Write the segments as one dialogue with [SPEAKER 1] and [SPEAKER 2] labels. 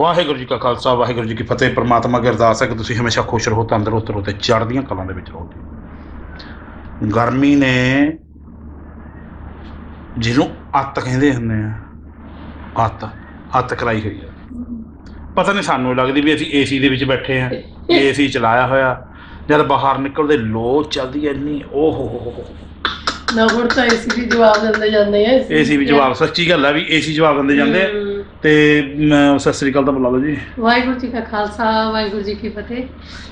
[SPEAKER 1] ਵਾਹਿਗੁਰੂ ਜੀ ਕਾ ਖਾਲਸਾ ਵਾਹਿਗੁਰੂ ਜੀ ਕੀ ਫਤਿਹ। ਪ੍ਰਮਾਤਮਾ ਅਗੇ ਅਰਦਾਸ ਹੈ ਕਿ ਤੁਸੀਂ ਹਮੇਸ਼ਾ ਖੁਸ਼ ਰਹੋ ਤੰਦਰੁਸਤ ਰਹੋ ਤੇ ਚੜ੍ਹਦੀਆਂ ਕਲਾਂ ਦੇ ਵਿੱਚ ਰਹੋ। ਗਰਮੀ ਨੇ ਜਿਹਨੂੰ ਅੱਤ ਕਹਿੰਦੇ ਹੁੰਦੇ ਆ ਅੱਤ ਅੱਤ ਕਰਾਈ ਹੋਈ ਆ। ਪਤਾ ਨਹੀਂ ਸਾਨੂੰ ਲੱਗਦੀ ਵੀ ਅਸੀਂ ਏਸੀ ਦੇ ਵਿੱਚ ਬੈਠੇ ਆ ਏਸੀ ਚਲਾਇਆ ਹੋਇਆ ਜਦ ਬਾਹਰ ਨਿਕਲਦੇ ਲੋ ਚੱਲਦੀ ਐ ਇੰਨੀ ਓਹ ਹੋ ਹੋ ਹੋ
[SPEAKER 2] ਨਾ ਹੁਣ ਤਾਂ ਏਸੀ ਵੀ ਜਵਾਬ ਦਿੰਦੇ ਜਾਂਦੇ ਆ
[SPEAKER 1] ਏਸੀ ਵੀ ਜਵਾਬ ਸੱਚੀ ਗੱਲ ਆ ਵੀ ਏਸੀ ਜਵਾਬ ਦਿੰਦੇ ਜਾਂਦੇ ਆ। ਤੇ ਮ, ਸਤਿ ਸ੍ਰੀ ਅਕਾਲ ਤਾਂ ਬੁਲਾ ਲਓ ਜੀ।
[SPEAKER 2] ਵਾਹਿਗੁਰੂ ਜੀ ਕਾ ਖਾਲਸਾ ਵਾਹਿਗੁਰੂ ਜੀ ਕੀ ਫਤਿਹ।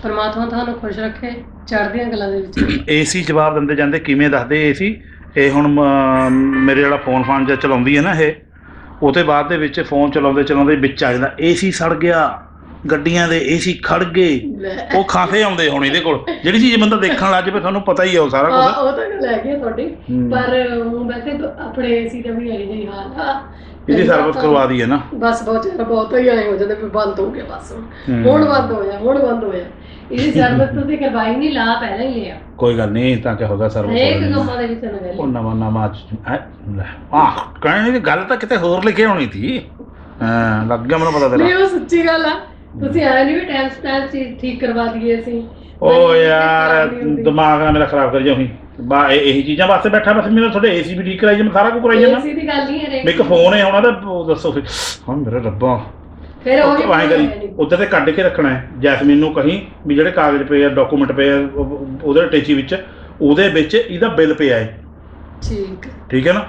[SPEAKER 2] ਪਰਮਾਤਮਾ ਤੁਹਾਨੂੰ ਖੁਸ਼ ਰੱਖੇ ਚੜ੍ਹਦੀਆਂ ਕਲਾਂ ਦੇ ਵਿੱਚ।
[SPEAKER 1] ਏਸੀ ਜਵਾਬ ਦਿੰਦੇ ਜਾਂਦੇ ਕਿਵੇਂ ਦੱਸਦੇ ਏਸੀ? ਇਹ ਹੁਣ ਮ, ਮੇਰੇ ਜਿਹੜਾ ਫੋਨ ਫਾਨ ਜਿਹਾ ਚਲਾਉਂਦੀ ਹੈ ਨਾ ਇਹ ਉਹਦੇ ਬਾਅਦ ਦੇ ਵਿੱਚ ਫੋਨ ਚਲਾਉਂਦੇ ਚਲਾਉਂਦੇ ਵਿੱਚ ਆ ਜਾਂਦਾ ਏਸੀ ਸੜ ਗਿਆ। ਗੱਡੀਆਂ ਦੇ ਏਸੀ ਖੜ ਗਏ
[SPEAKER 2] ਲੈ।
[SPEAKER 1] ਉਹ ਖਾਸੇ ਆਉਂਦੇ ਹੁਣ ਇਹਦੇ ਕੋਲ। ਜਿਹੜੀ ਚੀਜ਼ ਬੰਦਾ ਦੇਖਣ ਲੱਗ ਪਏ ਤੁਹਾਨੂੰ ਪਤਾ ਹੀ ਹੈ ਉਹ ਸਾਰਾ ਕੁਝ
[SPEAKER 2] ਉਹ ਤਾਂ ਗੱਲ ਹੈਗੀ ਆ ਤੁਹਾਡੀ। ਪਰ ਵੈਸੇ ਆਪਣੇ ਏਸੀ ਦਾ ਵੀ ਇਹੀ ਜਿਹੀ ਹਾਲ ਆ।
[SPEAKER 1] ਇਹਦੀ ਸਰਵਿਸ ਕਰਵਾ ਦੀ ਹੈ ਨਾ।
[SPEAKER 2] ਬਸ ਬਹੁਤ ਜ਼ਿਆਦਾ ਬਹੁਤ ਹੀ ਆਏ ਹੋ ਜਾਂਦੇ ਵੀ ਬੰਦ ਹੋ ਗਿਆ ਬਸ ਹੁਣ। ਬੰਦ ਹੋਇਆ ਹੁਣ ਬੰਦ ਹੋਇਆ। ਇਹਦੀ ਸਰਵਿਸ ਤੁਸੀਂ ਕਰਵਾਈ ਨਹੀਂ ਲਾ ਪਹਿਲਾਂ ਹੀ ਲਿਆ।
[SPEAKER 1] ਕੋਈ ਗੱਲ ਨਹੀਂ ਤਾਂ ਕਿ ਹੋਗਾ ਸਰਵਿਸ
[SPEAKER 2] ਹਰੇਕ ਕੰਮਾਂ ਦੇ ਵਿੱਚ ਨਾ
[SPEAKER 1] ਉਹ
[SPEAKER 2] ਗੱਲ
[SPEAKER 1] ਨਵਾਂ ਨਵਾਂ ਲੈ, ਆਹ ਕਹਿਣ ਦੀ ਗੱਲ ਤਾਂ ਕਿਤੇ ਹੋਰ ਲਿਖੇ ਹੋਣੀ ਸੀ। ਹਾਂ ਲੱਗ ਗਿਆ ਮੈਨੂੰ ਪਤਾ ਤੇਰਾ।
[SPEAKER 2] ਨਹੀਂ ਉਹ ਸੱਚੀ ਗੱਲ ਆ। ਤੁਸੀਂ ਆਇਆ ਨਹੀਂ ਵੀ ਟਾਈਮ ਸਟਾਈਲ ਚੀਜ਼ ਠੀਕ ਕਰਵਾ ਦਈਏ ਅਸੀਂ।
[SPEAKER 1] ਓ ਯਾਰ। ਦਿਮਾਗ ਨਾ ਮੇਰਾ ਖਰਾਬ ਕਰ ਜਾਉਂ ਬਾ ਇਹ ਇਹੀ ਚੀਜ਼ਾਂ ਵਾਸਤੇ ਬੈਠਾ ਬਸ ਮੈਨੂੰ ਤੁਹਾਡੇ ਏਸੀ ਵੀ ਠੀਕ ਕਰਾਈ ਜਾਂ ਮੈਂ ਸਾਰਾ ਕੁਝ ਕਰਾਈ ਜਾਂਦਾ
[SPEAKER 2] ਏਸੀ ਦੀ ਗੱਲ ਨਹੀਂ ਹੈ
[SPEAKER 1] ਮੈਂ ਇੱਕ ਫੋਨ ਹੈ ਉਹਨਾਂ ਦਾ ਉਹ ਦੱਸੋ ਫਿਰ। ਹਾਂ ਮੇਰੇ ਰੱਬਾ।
[SPEAKER 2] ਫਿਰ ਉਹ ਵੀ
[SPEAKER 1] ਐਂ ਕਰੀ ਉੱਧਰ ਤੇ ਕੱਢ ਕੇ ਰੱਖਣਾ ਹੈ ਜੈਸਮੀਨ ਨੂੰ ਕਹੀਂ ਵੀ ਜਿਹੜੇ ਕਾਗਜ਼ ਪਏ ਆ ਡਾਕੂਮੈਂਟ ਪਏ ਆ ਉਹ- ਉਹਦੇ ਟੇਚੀ ਵਿੱਚ ਉਹਦੇ ਵਿੱਚ ਇਹਦਾ ਬਿੱਲ ਪਿਆ ਹੈ।
[SPEAKER 2] ਠੀਕ।
[SPEAKER 1] ਠੀਕ ਹੈ ਨਾ?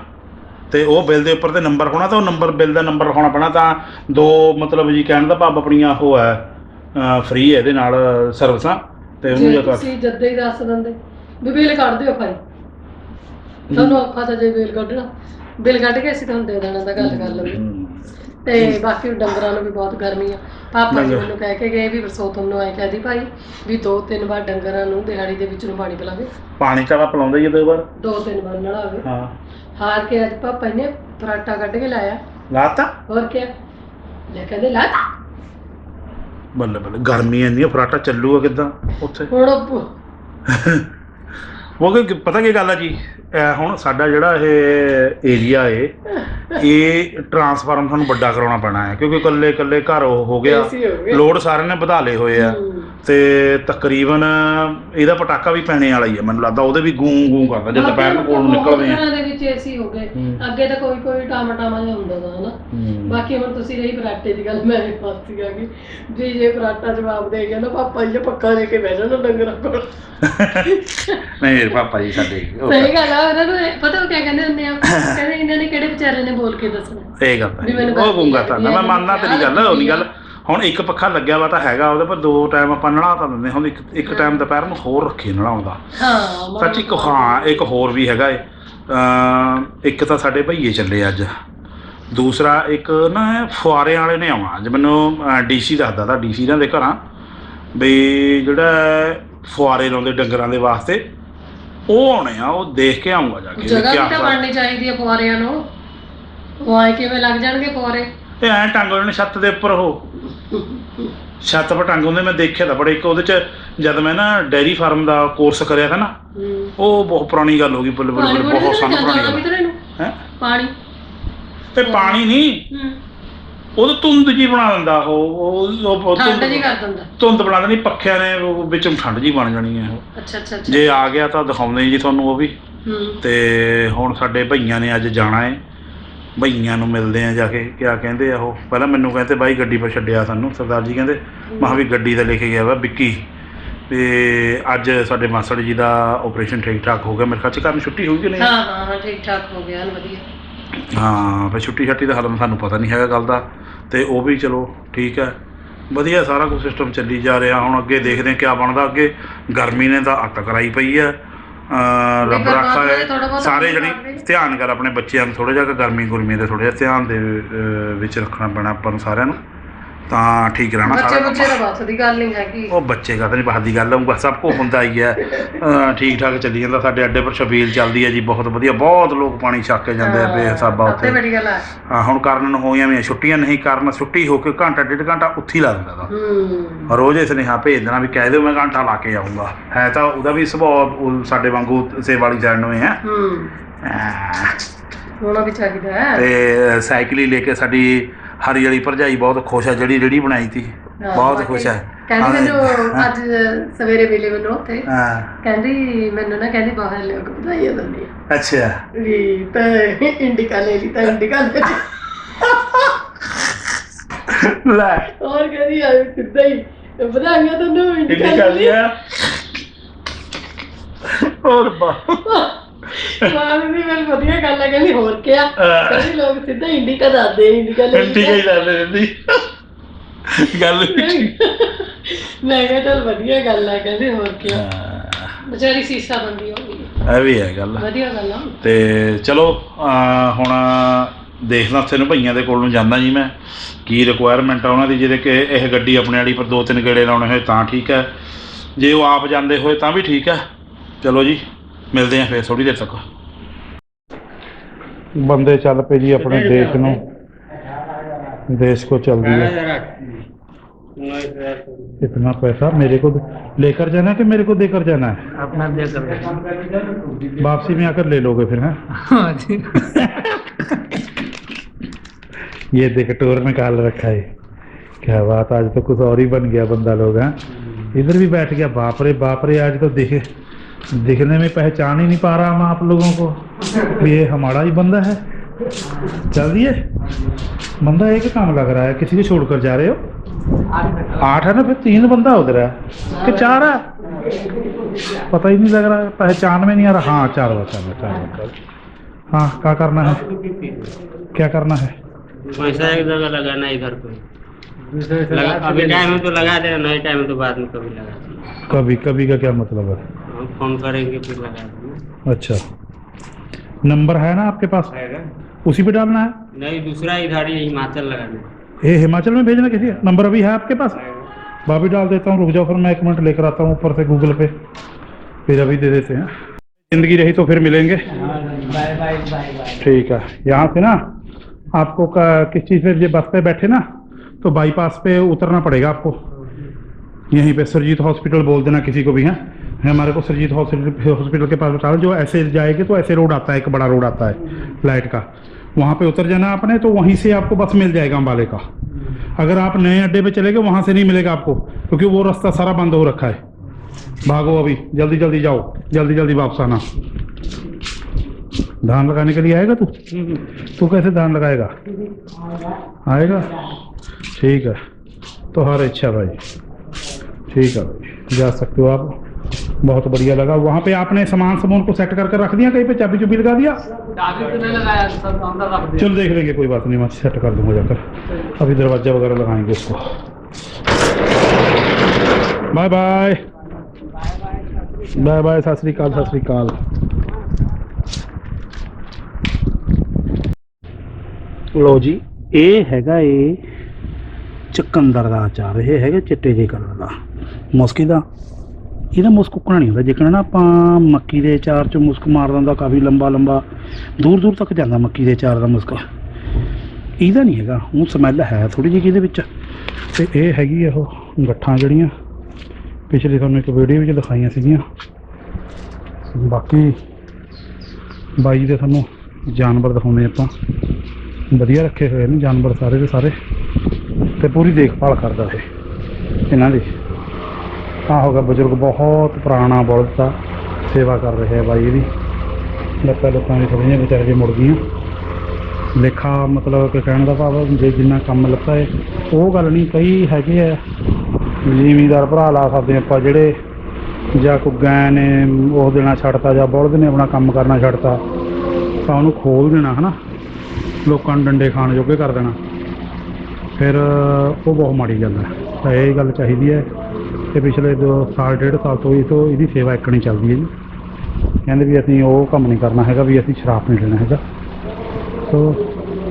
[SPEAKER 1] ਤੇ ਉਹ ਬਿੱਲ ਦੇ ਉੱਪਰ ਤੇ ਨੰਬਰ ਹੋਣਾ ਤਾਂ ਉਹ ਨੰਬਰ ਬਿੱਲ ਦਾ ਨੰਬਰ ਹੋਣਾ ਪੈਣਾ ਤਾਂ ਦੋ ਮਤਲਬ ਜੀ ਕਹਿਣ ਦਾ ਭਾਵ ਆਪਣੀਆਂ ਉਹ ਹੈ ਫ੍ਰੀ ਹੈ ਇਹਦੇ ਨਾਲ ਸਰਵਿਸਾਂ ਤੇ ਉਹਨੂੰ
[SPEAKER 2] ਜੇ ਤੁਸੀਂ ਜੱਦੇ ਹੀ ਦੱਸ ਦਿੰਦੇ ਵੀ ਬਿੱਲ ਕੱਢ ਦਿਓ ਭਾਈ। ਤੁਹਾਨੂੰ ਔਖਾ ਤਾਂ ਜੇ ਬਿੱਲ ਕੱਢਣਾ ਬਿੱਲ ਕੱਢ ਕੇ ਅਸੀਂ ਤੁਹਾਨੂੰ ਦੇ ਦੇਣਾ ਤਾਂ ਗੱਲ ਕਰ
[SPEAKER 1] ਹਮ।
[SPEAKER 2] ਤੇ ਬਾਕੀ ਡੰਗਰਾਂ ਨੂੰ ਵੀ ਬਹੁਤ ਗਰਮੀ ਆ। ਪਾਪਾ ਜੀ। ਮੈਨੂੰ ਕਹਿ ਕੇ ਗਏ ਵੀ ਬਰਸੋਤ ਤੁਹਾਨੂੰ ਆਏ ਕਹਦੀ ਭਾਈ ਵੀ ਦੋ ਤਿੰਨ ਵਾਰ ਡੰਗਰਾਂ ਨੂੰ ਦਿਹਾੜੀ ਦੇ ਵਿੱਚ ਨੂੰ ਪਾਣੀ ਪਿਲਾਵੇ।
[SPEAKER 1] ਪਾਣੀ ਤਾਂ ਪਲਾਉਂਦਾ ਹੀ ਦੋ ਵਾਰ।
[SPEAKER 2] ਦੋ ਤਿੰਨ ਵਾਰ ਨਲਾਵੇ।
[SPEAKER 1] ਹਾਂ।
[SPEAKER 2] ਹਾਰ ਕੇ ਅੱਜ ਪਾਪਾ ਨੇ ਪਰਾਟਾ ਕੱਢ ਕੇ ਲਾਇਆ।
[SPEAKER 1] ਲਾਤਾ?
[SPEAKER 2] ਹੋਰ ਕੀ ਲੈ ਕਹਿੰਦੇ ਲਾ।
[SPEAKER 1] ਬੱਲੇ ਬੱਲੇ ਗਰਮੀ ਇੰਨੀ ਆ ਫਰਾਟਾ ਚੱਲੂਗਾ ਕਿੱਦਾਂ ਉੱਥੇ?
[SPEAKER 2] ਹੁਣ ਉਹ
[SPEAKER 1] ਉਹ ਕਿ ਪਤਾ ਕੀ ਗੱਲ ਆ ਜੀ? ਇਹ ਹੁਣ ਸਾਡਾ ਜਿਹੜਾ ਇਹ ਏਰੀਆ ਏ ਇਹ ਟਰਾਂਸਫਾਰਮ ਸਾਨੂੰ ਵੱਡਾ ਕਰਾਉਣਾ ਪੈਣਾ ਹੈ ਕਿਉਂਕਿ ਇਕੱਲੇ ਇਕੱਲੇ ਘਰ ਉਹ ਹੋ ਗਿਆ। ਲੋਡ ਸਾਰਿਆਂ ਨੇ ਵਧਾ ਲਏ ਹੋਏ ਆ। ਤੇ ਤਕਰੀਬਨ ਇਹਦਾ ਪਟਾਕਾ ਵੀ ਪੈਣੇ ਵਾਲਾ ਹੀ ਹੈ ਮੈਨੂੰ ਲੱਗਦਾ ਉਹਦੇ ਵੀ ਗੂੰ ਗੂੰ ਕਰਦਾ ਜਦ ਦੁਪਹਿਰ ਨੂੰ ਕੋਲ ਨੂੰ ਨਿਕਲਦੇ ਆ
[SPEAKER 2] ਘਰਾਂ ਦੇ ਵਿੱਚ ਏਸੀ ਹੋ ਗਏ
[SPEAKER 1] ਹੂੰ।
[SPEAKER 2] ਅੱਗੇ ਤਾਂ ਕੋਈ ਕੋਈ ਟਾਮਾ ਟਾਮਾ ਜਿਹਾ ਹੁੰਦਾ ਦਾ ਹਨਾ। ਬਾਕੀ ਹੁਣ ਤੁਸੀਂ ਰਹੀ ਪਰਾਟੇ ਦੀ ਗੱਲ ਮੈਂ ਫਸ ਗਈ ਵੀ ਜੇ ਪਰਾਟਾ ਜਵਾਬ ਦੇ ਗਿਆ ਨਾ ਪਾਪਾ ਜੀ ਪੱਕਾ ਲੈ ਕੇ ਬਹਿ ਜਾਣਾ ਡੰਗਰਾਂ ਕੋਲ
[SPEAKER 1] ਨਹੀਂ ਪਾਪਾ ਜੀ ਸਾਡੇ
[SPEAKER 2] ਸਹੀ ਗੱਲ ਉਹਨਾਂ ਨੂੰ ਇਹ- ਪਤਾ ਉਹ ਕਿਆ ਕਹਿੰਦੇ ਹੁੰਦੇ ਆ? ਕਹਿੰਦੇ ਇਹਨਾਂ ਨੇ ਕਿਹੜੇ ਵਿਚਾਰੇ ਨੇ ਬੋਲ ਕੇ ਦੱਸਣਾ?
[SPEAKER 1] ਇਹ ਗੱਲ
[SPEAKER 2] ਵੀ ਮੈਨੂੰ
[SPEAKER 1] ਤਾਂ ਉਹ
[SPEAKER 2] ਗਰਮੀ
[SPEAKER 1] ਗੁੰਗਾ
[SPEAKER 2] ਲੱਗਦੀ
[SPEAKER 1] ਤਾਂ
[SPEAKER 2] ਹੈ,
[SPEAKER 1] ਮੈਂ ਮੰਨਦਾ ਤੇਰੀ ਗੱਲ ਉਹ ਨਹੀਂ ਗੱਲ।
[SPEAKER 2] ਲੱਗਦੀ
[SPEAKER 1] ਹੁਣ ਇੱਕ ਪੱਖਾ ਲੱਗਿਆ ਵਾ ਤਾਂ ਹੈਗਾ ਉਹਦੇ ਪਰ ਦੋ ਟਾਈਮ ਆਪਾਂ ਨਲਾ ਤਾਂ ਦਿੰਦੇ। ਹੁਣ ਇੱਕ ਇੱਕ ਟਾਈਮ ਦੁਪਹਿਰ ਨੂੰ ਹੋਰ ਰੱਖੀ ਨਲਾਉਣ ਦਾ
[SPEAKER 2] ਹਾਂ
[SPEAKER 1] ਸੱਚ ਇੱਕ ਹਾਂ ਇੱਕ ਹੋਰ ਵੀ ਹੈਗਾ ਏ। ਅਮ ਇੱਕ ਤਾਂ ਸਾਡੇ ਭਈਏ ਚੱਲੇ ਅੱਜ। ਦੂਸਰਾ ਇੱਕ ਨਾ ਫੁਆਰੇ ਵਾਲੇ ਨੇ ਆਉਣਾ। ਅੱਜ ਮੈਨੂੰ ਡੀਸੀ ਦੱਸਦਾ ਤਾਂ ਡੀਸੀ ਇਹਨਾਂ ਦੇ ਘਰਾਂ। ਵੀ ਜਿਹੜਾ ਫੁਆਰੇ ਲਾਉਂਦੇ ਡੰਗਰਾਂ ਦੇ ਵਾਸਤੇ ਉਹ ਆਉਣੇ ਆ ਉਹ ਦੇਖ ਕੇ ਆਉਂਗਾ ਜਾ ਕੇ
[SPEAKER 2] ਜਗ੍ਹਾ ਵੀ ਤਾਂ ਬਣਨੀ ਚਾਹੀਦੀ ਆ ਫੁਆਰਿਆਂ ਨੂੰ। ਆਏ ਕਿਵੇਂ ਲੱਗ ਜਾਣਗੇ ਫੁਆਰੇ
[SPEAKER 1] ਇਹ ਐਂ ਟੰਗ ਉਹਨੇ ਛੱਤ ਦੇ ਉੱਪਰ ਉਹ। ਛੱਤ 'ਤੇ ਟੰਗ ਹੁੰਦੇ ਮੈਂ ਦੇਖਿਆ ਤਾਂ ਬੜੇ ਇੱਕ ਉਹਦੇ 'ਚ ਜਦ ਮੈਂ ਨਾ ਡੈਰੀ ਫਾਰਮ ਦਾ ਕੋਰਸ ਕਰਿਆ ਤਾਂ ਨਾ
[SPEAKER 2] ਹੂੰ।
[SPEAKER 1] ਉਹ ਬਹੁਤ ਪੁਰਾਣੀ ਗੱਲ ਹੋ ਗਈ ਬੱਲੇ ਬਹੁਤ
[SPEAKER 2] ਜਾਂਦਾ
[SPEAKER 1] ਪੁਰਾਣੀ ਹੈ?
[SPEAKER 2] ਪਾਣੀ।
[SPEAKER 1] ਤੇ ਪਾਣੀ ਨਹੀਂ?
[SPEAKER 2] ਹੂੰ।
[SPEAKER 1] ਉਹ ਤਾਂ ਧੁੰਦ ਜੀ ਬਣਾ ਦਿੰਦਾ ਉਹ ਉਹ- ਉਹ
[SPEAKER 2] ਠੰਡ ਜੀ ਕਰ ਦਿੰਦਾ।
[SPEAKER 1] ਧੁੰਦ ਬਣਾ ਦੇਣੀ ਪੱਖਿਆਂ ਨੇ ਉਹ ਵਿੱਚੋਂ ਠੰਡ ਜੀ ਬਣ ਜਾਣੀ ਹੈ ਉਹ।
[SPEAKER 2] ਅੱਛਾ ਅੱਛਾ ਅੱਛਾ।
[SPEAKER 1] ਜੇ ਆ ਗਿਆ ਤਾਂ ਦਿਖਾਉਂਦੇ ਜੀ ਤੁਹਾਨੂੰ ਉਹ ਵੀ।
[SPEAKER 2] ਹੂੰ।
[SPEAKER 1] ਤੇ ਹੁਣ ਸਾਡੇ ਭਈਆਂ ਨੇ ਅੱਜ ਜਾਣਾ ਹੈ। ਭਈਆਂ ਨੂੰ ਮਿਲਦੇ ਆ ਜਾ ਕੇ ਕਿਆ ਕਹਿੰਦੇ ਆ ਉਹ? ਪਹਿਲਾਂ ਮੈਨੂੰ ਕਹਿੰਦੇ ਬਾਈ ਗੱਡੀ 'ਪਰ ਛੱਡਿਆ ਸਾਨੂੰ ਸਰਦਾਰ ਜੀ ਕਹਿੰਦੇ। ਮੈਂ ਕਿਹਾ ਵੀ ਗੱਡੀ ਤੇ ਲੈ ਕੇ ਗਿਆ ਵਾ ਵਿੱਕੀ। ਤੇ ਅੱਜ ਸਾਡੇ ਮਾਸੜ ਜੀ ਦਾ ਆਪਰੇਸ਼ਨ ਠੀਕ ਠਾਕ ਹੋ ਗਿਆ। ਮੇਰੇ ਖਿਆਲ ਚ ਨੂੰ ਛੁੱਟੀ ਹੋਈ ਕਿ ਨਹੀਂ?
[SPEAKER 2] ਹਾਂ ਹਾਂ ਹਾਂ ਠੀਕ ਠਾਕ ਹੋ ਗਿਆ ਐਨ ਵਧੀਆ।
[SPEAKER 1] ਹਾਂ ਫਿਰ ਛੁੱਟੀ ਛੱਟੀ ਦਾ ਹਾਲ ਸਾਨੂੰ ਪਤਾ ਨਹੀਂ ਹੈਗਾ ਗੱਲ ਦਾ। ਤੇ ਉਹ ਵੀ ਚਲੋ ਠੀਕ ਹੈ। ਵਧੀਆ ਸਾਰਾ ਕੁਝ ਸਿਸਟਮ ਚੱਲੀ ਜਾ ਰਿਹਾ। ਹੁਣ ਅੱਗੇ ਦੇਖਦੇ ਹਾਂ ਕਿਆ ਬਣਦਾ। ਅੱਗੇ ਗਰਮੀ ਨੇ ਤਾਂ ਅੱਤ ਕਰਾਈ ਪਈ ਹੈ। ਰੱਬ
[SPEAKER 2] ਵੀ
[SPEAKER 1] ਰੱਖਾ ਸਾਰੇ ਜਣੇ। ਧਿਆਨ ਕਰ ਆਪਣੇ ਬੱਚਿਆਂ ਨੂੰ। ਥੋੜਾ ਜਿਹਾ ਗਰਮੀ ਗੁਰਮੀ ਦੇ ਥੋੜਾ ਜਿਹਾ ਧਿਆਨ ਦੇ ਵਿੱਚ ਰੱਖਣਾ ਪੈਣਾ ਆਪਾਂ ਨੂੰ ਸਾਰਿਆਂ ਨੂੰ। ਤਾਂ ਠੀਕ ਰਹਿਣਾ
[SPEAKER 2] ਬੱਚੇ ਬੱਚੇ ਦਾ ਬਸ ਦੀ ਗੱਲ ਨਹੀਂ ਹੈਗੀ।
[SPEAKER 1] ਉਹ ਬੱਚੇ ਕਾ ਤਾਂ ਨਹੀਂ ਬਾਹਰ ਦੀ ਗੱਲ ਹੋਊਗਾ ਸਭ ਕੁਝ ਹੁੰਦਾ ਹੀ ਹੈ। ਅਹ ਠੀਕ ਠਾਕ ਚੱਲੀ ਜਾਂਦਾ ਸਾਡੇ ਅੱਡੇ ਪਰ ਛਬੀਲ ਚੱਲਦੀ ਹੈ ਜੀ ਬਹੁਤ ਵਧੀਆ ਬਹੁਤ ਲੋਕ ਪਾਣੀ ਛੱਕ ਕੇ ਜਾਂਦੇ ਆ ਬੇਹਿਸਾਬਾ ਉੱਥੇ।
[SPEAKER 2] ਵੱਡੀ ਗੱਲ ਹੈ।
[SPEAKER 1] ਹਾਂ ਹੁਣ ਕਰਨ ਨੂੰ ਹੋਈਆਂ ਵੀ ਛੁੱਟੀਆਂ ਨਹੀਂ ਕਰਨ ਛੁੱਟੀ ਹੋ ਕੇ ਘੰਟਾ ਡੇਢ ਘੰਟਾ ਉੱਥੇ ਹੀ ਲਾ ਦਿੰਦਾ
[SPEAKER 2] ਹੂੰ।
[SPEAKER 1] ਰੋਜ਼ ਇਸ ਸੁਨੇਹਾ ਭੇਜ ਦੇਣਾ ਵੀ ਕਹਿ ਦਿਓ ਮੈਂ ਘੰਟਾ ਲਾ ਕੇ ਆਉਂਗਾ ਹੈ ਤਾਂ ਉਹਦਾ ਵੀ ਸੁਭਾਅ ਸਾਡੇ ਵਾਂਗੂ ਸੇਵਾ ਵਾਲੀ ਜਾਣ ਨੂੰ ਹੈ
[SPEAKER 2] ਹੂੰ। ਹੋਣਾ ਵੀ ਚਾਹੀਦਾ ਹੈ।
[SPEAKER 1] ਤੇ ਸਾਈਕਲ ਹੀ ਲੈ ਕੇ ਸਾਡੀ ਹਰੀ ਵਾਲੀ ਭਰਜਾਈ ਬਹੁਤ ਖੁਸ਼ ਹੈ ਜਿਹੜੀ ਰੇੜੀ ਬਣਾਈ ਸੀ
[SPEAKER 2] ਹਾਂ,
[SPEAKER 1] ਬਹੁਤ ਖੁਸ਼ ਹੈ।
[SPEAKER 2] ਕਹਿੰਦੀ ਮੈਨੂੰ। ਅੱਜ ਸਵੇਰੇ ਮਿਲੇ ਮੈਨੂੰ ਉੱਥੇ।
[SPEAKER 1] ਹਾਂ।
[SPEAKER 2] ਕਹਿੰਦੀ ਮੈਨੂੰ ਨਾ ਕਹਿੰਦੀ ਬਾਹਰ ਲਿਆ ਕੇ ਵਧਾਈਆਂ ਦਿੰਦੀ
[SPEAKER 1] ਅੱਛਾ।
[SPEAKER 2] ਵੀ ਤੇ ਇੰਡੀਕਾ ਲੈ ਲਈ ਤਾਂ ਇੰਡੀਕਾ ਲੈ ਲਈ।
[SPEAKER 1] ਲੈ।
[SPEAKER 2] ਹੋਰ ਕਹਿੰਦੀ ਆ ਸਿੱਧਾ ਹੀ ਵਧਾਈਆਂ ਤੈਨੂੰ ਇੰਡੀਕਾ ਲੈ ਲਈ।
[SPEAKER 1] ਹੋਰ ਬਾ।
[SPEAKER 2] ਮਾਂ ਵੀ ਮੈਨੂੰ ਵਧੀਆ ਗੱਲ ਕਹਿੰਦੀ ਹੋਰ ਕਿਆ
[SPEAKER 1] ਹਾਂ।
[SPEAKER 2] ਕਹਿੰਦੀ ਲੋਕ ਸਿੱਧਾ ਇੰਡੀਕਾ ਦੱਸਦੇ ਇੰਡੀਕਾ ਲੈ ਲਈ
[SPEAKER 1] ਠੀਕ ਹੀ ਲੱਗਦੇ ਰਹਿੰਦੀ ਗੱਲ
[SPEAKER 2] ਮੈਂ ਕਿਹਾ ਚਲ ਵਧੀਆ ਗੱਲ ਕਹਿੰਦੀ ਹੋਰ ਕਿਆ
[SPEAKER 1] ਹਾਂ,
[SPEAKER 2] ਵਿਚਾਰੀ ਸੀਸਾ ਬੰਦੀ ਹੋ ਗਈ
[SPEAKER 1] ਇਹ ਵੀ ਹੈ ਗੱਲ।
[SPEAKER 2] ਵਧੀਆ ਗੱਲ ਆ।
[SPEAKER 1] ਤੇ ਚਲੋ ਅਹ ਹੁਣ ਦੇਖਦਾ ਉੱਥੇ ਨੂੰ ਭਈਆਂ ਦੇ ਕੋਲ ਨੂੰ ਜਾਂਦਾ ਜੀ ਮੈਂ। ਕੀ ਰਿਕੁਆਇਰਮੈਂਟ ਆ ਉਹਨਾਂ ਦੀ ਜਿਹਦੇ ਕਿ ਇਹ ਗੱਡੀ ਆਪਣੇ ਵਾਲੀ ਪਰ ਦੋ ਤਿੰਨ ਗੇੜੇ ਲਾਉਣੇ ਹੋਏ ਤਾਂ ਠੀਕ ਹੈ। ਜੇ ਉਹ ਆਪ ਜਾਂਦੇ ਹੋਏ ਤਾਂ ਵੀ ਠੀਕ ਹੈ। ਚਲੋ ਜੀ। ਮਿਲਦੇ ਆਂ ਫੇਰ ਥੋੜੀ ਦੇਰ ਤੱਕ ਬੰਦੇ ਚੱਲ ਪਏ ਜੀ ਆਪਣੇ ਦੇਸ਼ ਨੂੰ देश को चल दिया इतना पैसा मेरे को लेकर जाना है कि मेरे को देकर जाना है
[SPEAKER 3] अपना देकर
[SPEAKER 1] वापसी में आकर ले लोगे फिर हैं
[SPEAKER 3] हाँ जी
[SPEAKER 1] ये देख टूर निकाल रखा है क्या बात आज तो कुछ और ही बन गया बंदा लोग हैं इधर भी बैठ गया बाप रे बाप रे आज तो दिखे दिखने में पहचान ही नहीं पा रहा हम आप लोगों को। ये हमारा ही बंदा है। चल दिए। बंदा एक काम लग रहा है किसी को छोड़कर जा रहे हो? आठ है ना फिर? तीन बंदा उधर है। कि चार है? पता ही नहीं लग रहा पहचान में नहीं आ रहा। हाँ चार बा चार बा चार बा, हाँ क्या करना है? क्या करना है?
[SPEAKER 3] पैसा एक जगह लगाना इधर पे लगा, अभी टाइम है तो लगा देना नहीं टाइम है तो बाद में कभी लगा
[SPEAKER 1] कभी कभी का क्या मतलब है?
[SPEAKER 3] फ़ोन करेंगे फिर लगा देना
[SPEAKER 1] अच्छा। नंबर है ना आपके पास? उसी पे डालना है?
[SPEAKER 3] नहीं दूसरा इधर ही हिमाचल लगाना
[SPEAKER 1] ये हिमाचल में भेजना किसी नंबर अभी है आपके पास? भाभी डाल देता हूँ रुक जाओ फिर मैं एक मिनट लेकर आता हूँ ऊपर से गूगल पे। फिर अभी दे देते हैं। ज़िंदगी रही तो फिर मिलेंगे।
[SPEAKER 3] बाय बाय बाय बाय
[SPEAKER 1] ठीक है। यहाँ से ना आपको क- किस चीज़ पे ये बस पे बैठे ना तो बाईपास पे उतरना पड़ेगा आपको। यहीं पे सरजीत हॉस्पिटल बोल देना किसी को भी है। हमारे को सरजीत हॉस्पिटल हॉस्पिटल के पास बता जो ऐसे जाएँगे तो ऐसे रोड आता है, एक बड़ा रोड आता है लाइट का। वहाँ पे उतर जाना आपने तो वहीं से आपको बस मिल जाएगा अम्बाले का। अगर आप नए अड्डे पे चले गए वहाँ से नहीं मिलेगा आपको, क्योंकि वो रास्ता सारा बंद हो रखा है। भागो अभी, जल्दी जल्दी जाओ, जल्दी जल्दी वापस आना। धान लगाने के लिए आएगा तू? तू कैसे धान लगाएगा? आएगा? ठीक है तो हर इच्छा भाई। ठीक है भाई, जा सकते हो आप। बहुत बढ़िया लगा वहाँ पे आपने सामान सामान को सेट करके रख दिया कहीं पे चाबी चुबी लगा दिया
[SPEAKER 3] चाबी तो नहीं लगाया सब अंदर रख
[SPEAKER 1] चल देख लेंगे कोई बात नहीं मैं सेट कर दूंगा जाकर अभी दरवाजा वगैरह लगाएंगे उसको बाय बाय बाय बाय सत श्रीकाल सत श्रीकाल ਲੋ ਜੀ ਇਹ ਹੈਗਾ ਏ ਚਕੰਦਰ ਦਾ ਅਚਾਰ ਇਹ ਹੈਗਾ ਚਿੱਟੇ ਜਿਹੇ ਕਲਰ ਦਾ ਮੁਸਕੀ ਦਾ ਇਹਦਾ ਮੁਸਕ ਉੱਕਣਾ ਨਹੀਂ ਹੁੰਦਾ। ਜੇਕਰ ਨਾ ਆਪਾਂ ਮੱਕੀ ਦੇ ਅਚਾਰ ਚ ਮੁਸਕ ਮਾਰ ਦਿੰਦਾ, ਕਾਫੀ ਲੰਬਾ ਲੰਬਾ, ਦੂਰ ਦੂਰ ਤੱਕ ਜਾਂਦਾ ਮੱਕੀ ਦੇ ਅਚਾਰ ਦਾ ਮੁਸਕ। ਇਹਦਾ ਨਹੀਂ ਹੈਗਾ। ਉਹ ਸਮੈਲ ਹੈ ਥੋੜੀ ਜਿਹੀ ਇਹਦੇ ਵਿੱਚ। ਤੇ ਇਹ ਹੈਗੀ ਆ ਉਹ ਗੱਠਾਂ ਜਿਹੜੀਆਂ। ਪਿਛਲੇ ਤੁਹਾਨੂੰ ਇੱਕ ਵੀਡੀਓ ਵਿੱਚ ਦਿਖਾਈਆਂ ਸੀਗੀਆਂ। ਬਾਕੀ ਬਾਈ ਦੇ ਤੁਹਾਨੂੰ ਜਾਨਵਰ ਦਿਖਾਉਂਦੇ ਆਪਾਂ। ਵਧੀਆ ਰੱਖੇ ਹੋਏ ਨੇ ਜਾਨਵਰ ਸਾਰੇ ਦੇ ਸਾਰੇ। ਤੇ ਪੂਰੀ ਦੇਖਭਾਲ ਕਰਦਾ ਇਹ। ਇਹਨਾਂ ਦੀ। ਤਾਂ ਹੋ ਗਿਆ, ਬਜ਼ੁਰਗ ਬਹੁਤ ਪੁਰਾਣਾ ਬਲਦ ਦਾ ਸੇਵਾ ਕਰ ਰਿਹਾ ਬਾਈ ਇਹਦੀ। ਲੱਤਾਂ ਲੱਤਾਂ ਦੀ ਥੋੜ੍ਹੀਆਂ ਵਿਚਾਰੇ ਦੀ ਮੁੜ ਗਈਆਂ। ਲੇਖਾ ਮਤਲਬ ਕਿ ਕਹਿਣ ਦਾ ਭਾਵ, ਜੇ ਜਿੰਨਾ ਕੰਮ ਲੱਤਾ ਹੈ ਉਹ ਗੱਲ ਨਹੀਂ, ਕਈ ਹੈਗੇ ਆ। ਜ਼ਿਮੀਦਾਰ ਭਰਾ ਲਾ ਸਕਦੇ ਆਪਾਂ ਜਿਹੜੇ, ਜਾਂ ਕੋਈ ਗਾਂ ਨੇ, ਉਹ ਦੇਣਾ ਛੱਡਤਾ, ਜਾਂ ਬਲਦ ਨੇ ਆਪਣਾ ਕੰਮ ਕਰਨਾ ਛੱਡਤਾ, ਤਾਂ ਉਹਨੂੰ ਖੋਲ ਦੇਣਾ, ਹਨਾ। ਲੋਕਾਂ ਨੂੰ ਡੰਡੇ ਖਾਣ ਜੋਗੇ ਕਰ ਦੇਣਾ। ਫਿਰ ਉਹ ਬਹੁਤ ਮਾੜੀ ਗੱਲ ਹੈ ਤਾਂ ਇਹ ਗੱਲ ਚਾਹੀਦੀ ਹੈ ਕਿ ਪਿਛਲੇ ਦੋ ਸਾਲ, ਡੇਢ ਸਾਲ ਤੋਂ ਇਹ ਤੋਂ ਇਹਦੀ ਸੇਵਾ ਇੱਕਣੀ ਚੱਲਦੀ ਹੈ ਜੀ ਕਹਿੰਦੇ ਵੀ ਅਸੀਂ ਉਹ ਕੰਮ ਨਹੀਂ ਕਰਨਾ ਹੈਗਾ, ਵੀ ਅਸੀਂ ਸ਼ਰਾਬ ਨਹੀਂ ਲੈਣਾ ਹੈਗਾ। ਸੋ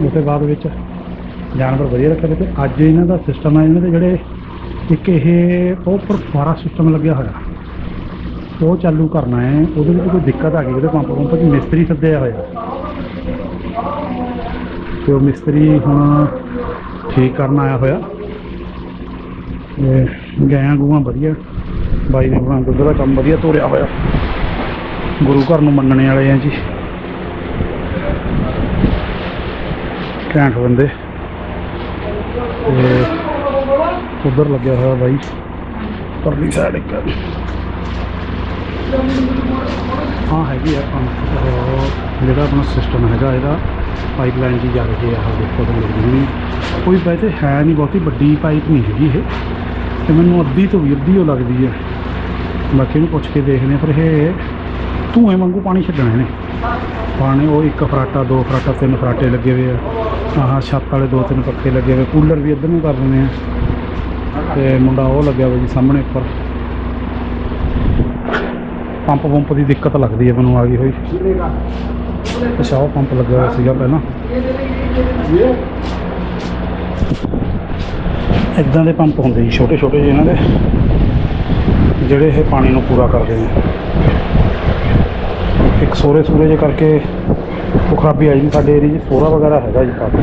[SPEAKER 1] ਉਸ ਤੋਂ ਬਾਅਦ ਵਿੱਚ ਜਾਨਵਰ ਵਧੀਆ ਰੱਖੇ ਤੇ ਅੱਜ ਇਹਨਾਂ ਦਾ ਸਿਸਟਮ ਹੈ, ਇਹਨਾਂ ਦੇ ਜਿਹੜੇ ਇੱਕ ਇਹ ਉਹ ਉੱਪਰ ਫੁਆਰਾ ਸਿਸਟਮ ਲੱਗਿਆ ਹੋਇਆ। ਉਹ ਚਾਲੂ ਕਰਨਾ ਹੈ, ਉਹਦੇ ਵਿੱਚ ਕੋਈ ਦਿੱਕਤ ਆ ਗਈ, ਉਹਦੇ ਪੰਪ ਪੰਪ 'ਚ ਮਿਸਤਰੀ ਸੱਦਿਆ ਹੋਇਆ। ਤੇ ਉਹ ਮਿਸਤਰੀ ਹੁਣ ਠੀਕ ਕਰਨ ਆਇਆ ਹੋਇਆ। ਤੇ ਗਾਂ ਗੂਆਂ ਵਧੀਆ। ਬਾਈ ਨੇ ਆਪਣਾ ਦੁੱਧ ਦਾ ਕੰਮ ਵਧੀਆ ਤੋਰਿਆ ਹੋਇਆ। ਗੁਰੂ ਘਰ ਨੂੰ ਮੰਨਣੇ ਵਾਲੇ ਆ ਜੀ। ਘੈਂਟ ਬੰਦੇ। ਉਧਰ ਲੱਗਿਆ ਹੋਇਆ ਬਾਈ। ਪਰਲੀ ਸਾਈਡ ਇੱਕ। ਹਾਂ ਹੈਗੀ ਆ ਜਿਹੜਾ ਆਪਣਾ ਸਿਸਟਮ ਹੈਗਾ, ਇਹਦਾ ਪਾਈਪਲਾਈਨ ਦੀ ਜਾ ਰਹੀ ਆ ਆਹ ਦੇਖੋ ਤੁਹਾਨੂੰ ਲੱਗਦੀ ਕੋਈ ਵੈਸੇ ਹੈ ਨਹੀਂ ਬਹੁਤੀ, ਵੱਡੀ ਪਾਈਪ ਨਹੀਂ ਹੈਗੀ ਇਹ। ਤੇ ਮੈਨੂੰ ਅੱਧੀ ਤੋਂ ਵੀ ਅੱਧੀ ਉਹ ਲੱਗਦੀ ਹੈ। ਬਾਕੀ ਨੂੰ ਪੁੱਛ ਕੇ ਦੇਖਦੇ ਹਾਂ, ਪਰ ਇਹ ਧੂਏ ਵਾਂਗੂ ਪਾਣੀ ਛੱਡਣਾ ਇਹਨੇ ਪਾਣੀ ਉਹ ਇੱਕ ਫਰਾਟਾ, ਦੋ ਫਰਾਟਾ, ਤਿੰਨ ਫਰਾਟੇ ਲੱਗੇ ਹੋਏ ਆ। ਆਹ ਛੱਤ ਵਾਲੇ ਦੋ ਤਿੰਨ ਪੱਖੇ ਲੱਗੇ ਹੋਏ ਕੂਲਰ ਵੀ ਇੱਧਰ ਨੂੰ ਕਰ ਦਿੰਦੇ ਆ। ਤੇ ਮੁੰਡਾ ਉਹ ਲੱਗਿਆ ਹੋਇਆ ਜੀ ਸਾਹਮਣੇ ਉੱਪਰ। ਪੰਪ ਪੰਪ ਦੀ ਦਿੱਕਤ ਲੱਗਦੀ ਹੈ ਮੈਨੂੰ, ਆ ਗਈ ਹੋਈ। ਅੱਛਾ, ਉਹ ਪੰਪ ਲੱਗਿਆ ਹੋਇਆ ਸੀਗਾ ਪਹਿਲਾਂ। ਇਦਾਂ ਦੇ ਪੰਪ ਹੁੰਦੇ ਜੀ, ਛੋਟੇ ਛੋਟੇ ਜਿਹੇ ਇਹਨਾਂ ਦੇ, ਜਿਹੜੇ ਇਹ ਪਾਣੀ ਨੂੰ ਪੂਰਾ ਕਰਦੇ ਨੇ। ਇੱਕ ਸੋਰੇ ਸੂਰੇ ਜੇ ਕਰਕੇ ਉਹ ਖਰਾਬੀ ਆਈ ਨਹੀਂ ਸਾਡੇ ਏਰੀਏ 'ਚ ਸੋਰਾ ਵਗੈਰਾ ਹੈਗਾ ਜੀ ਕਾਫੀ।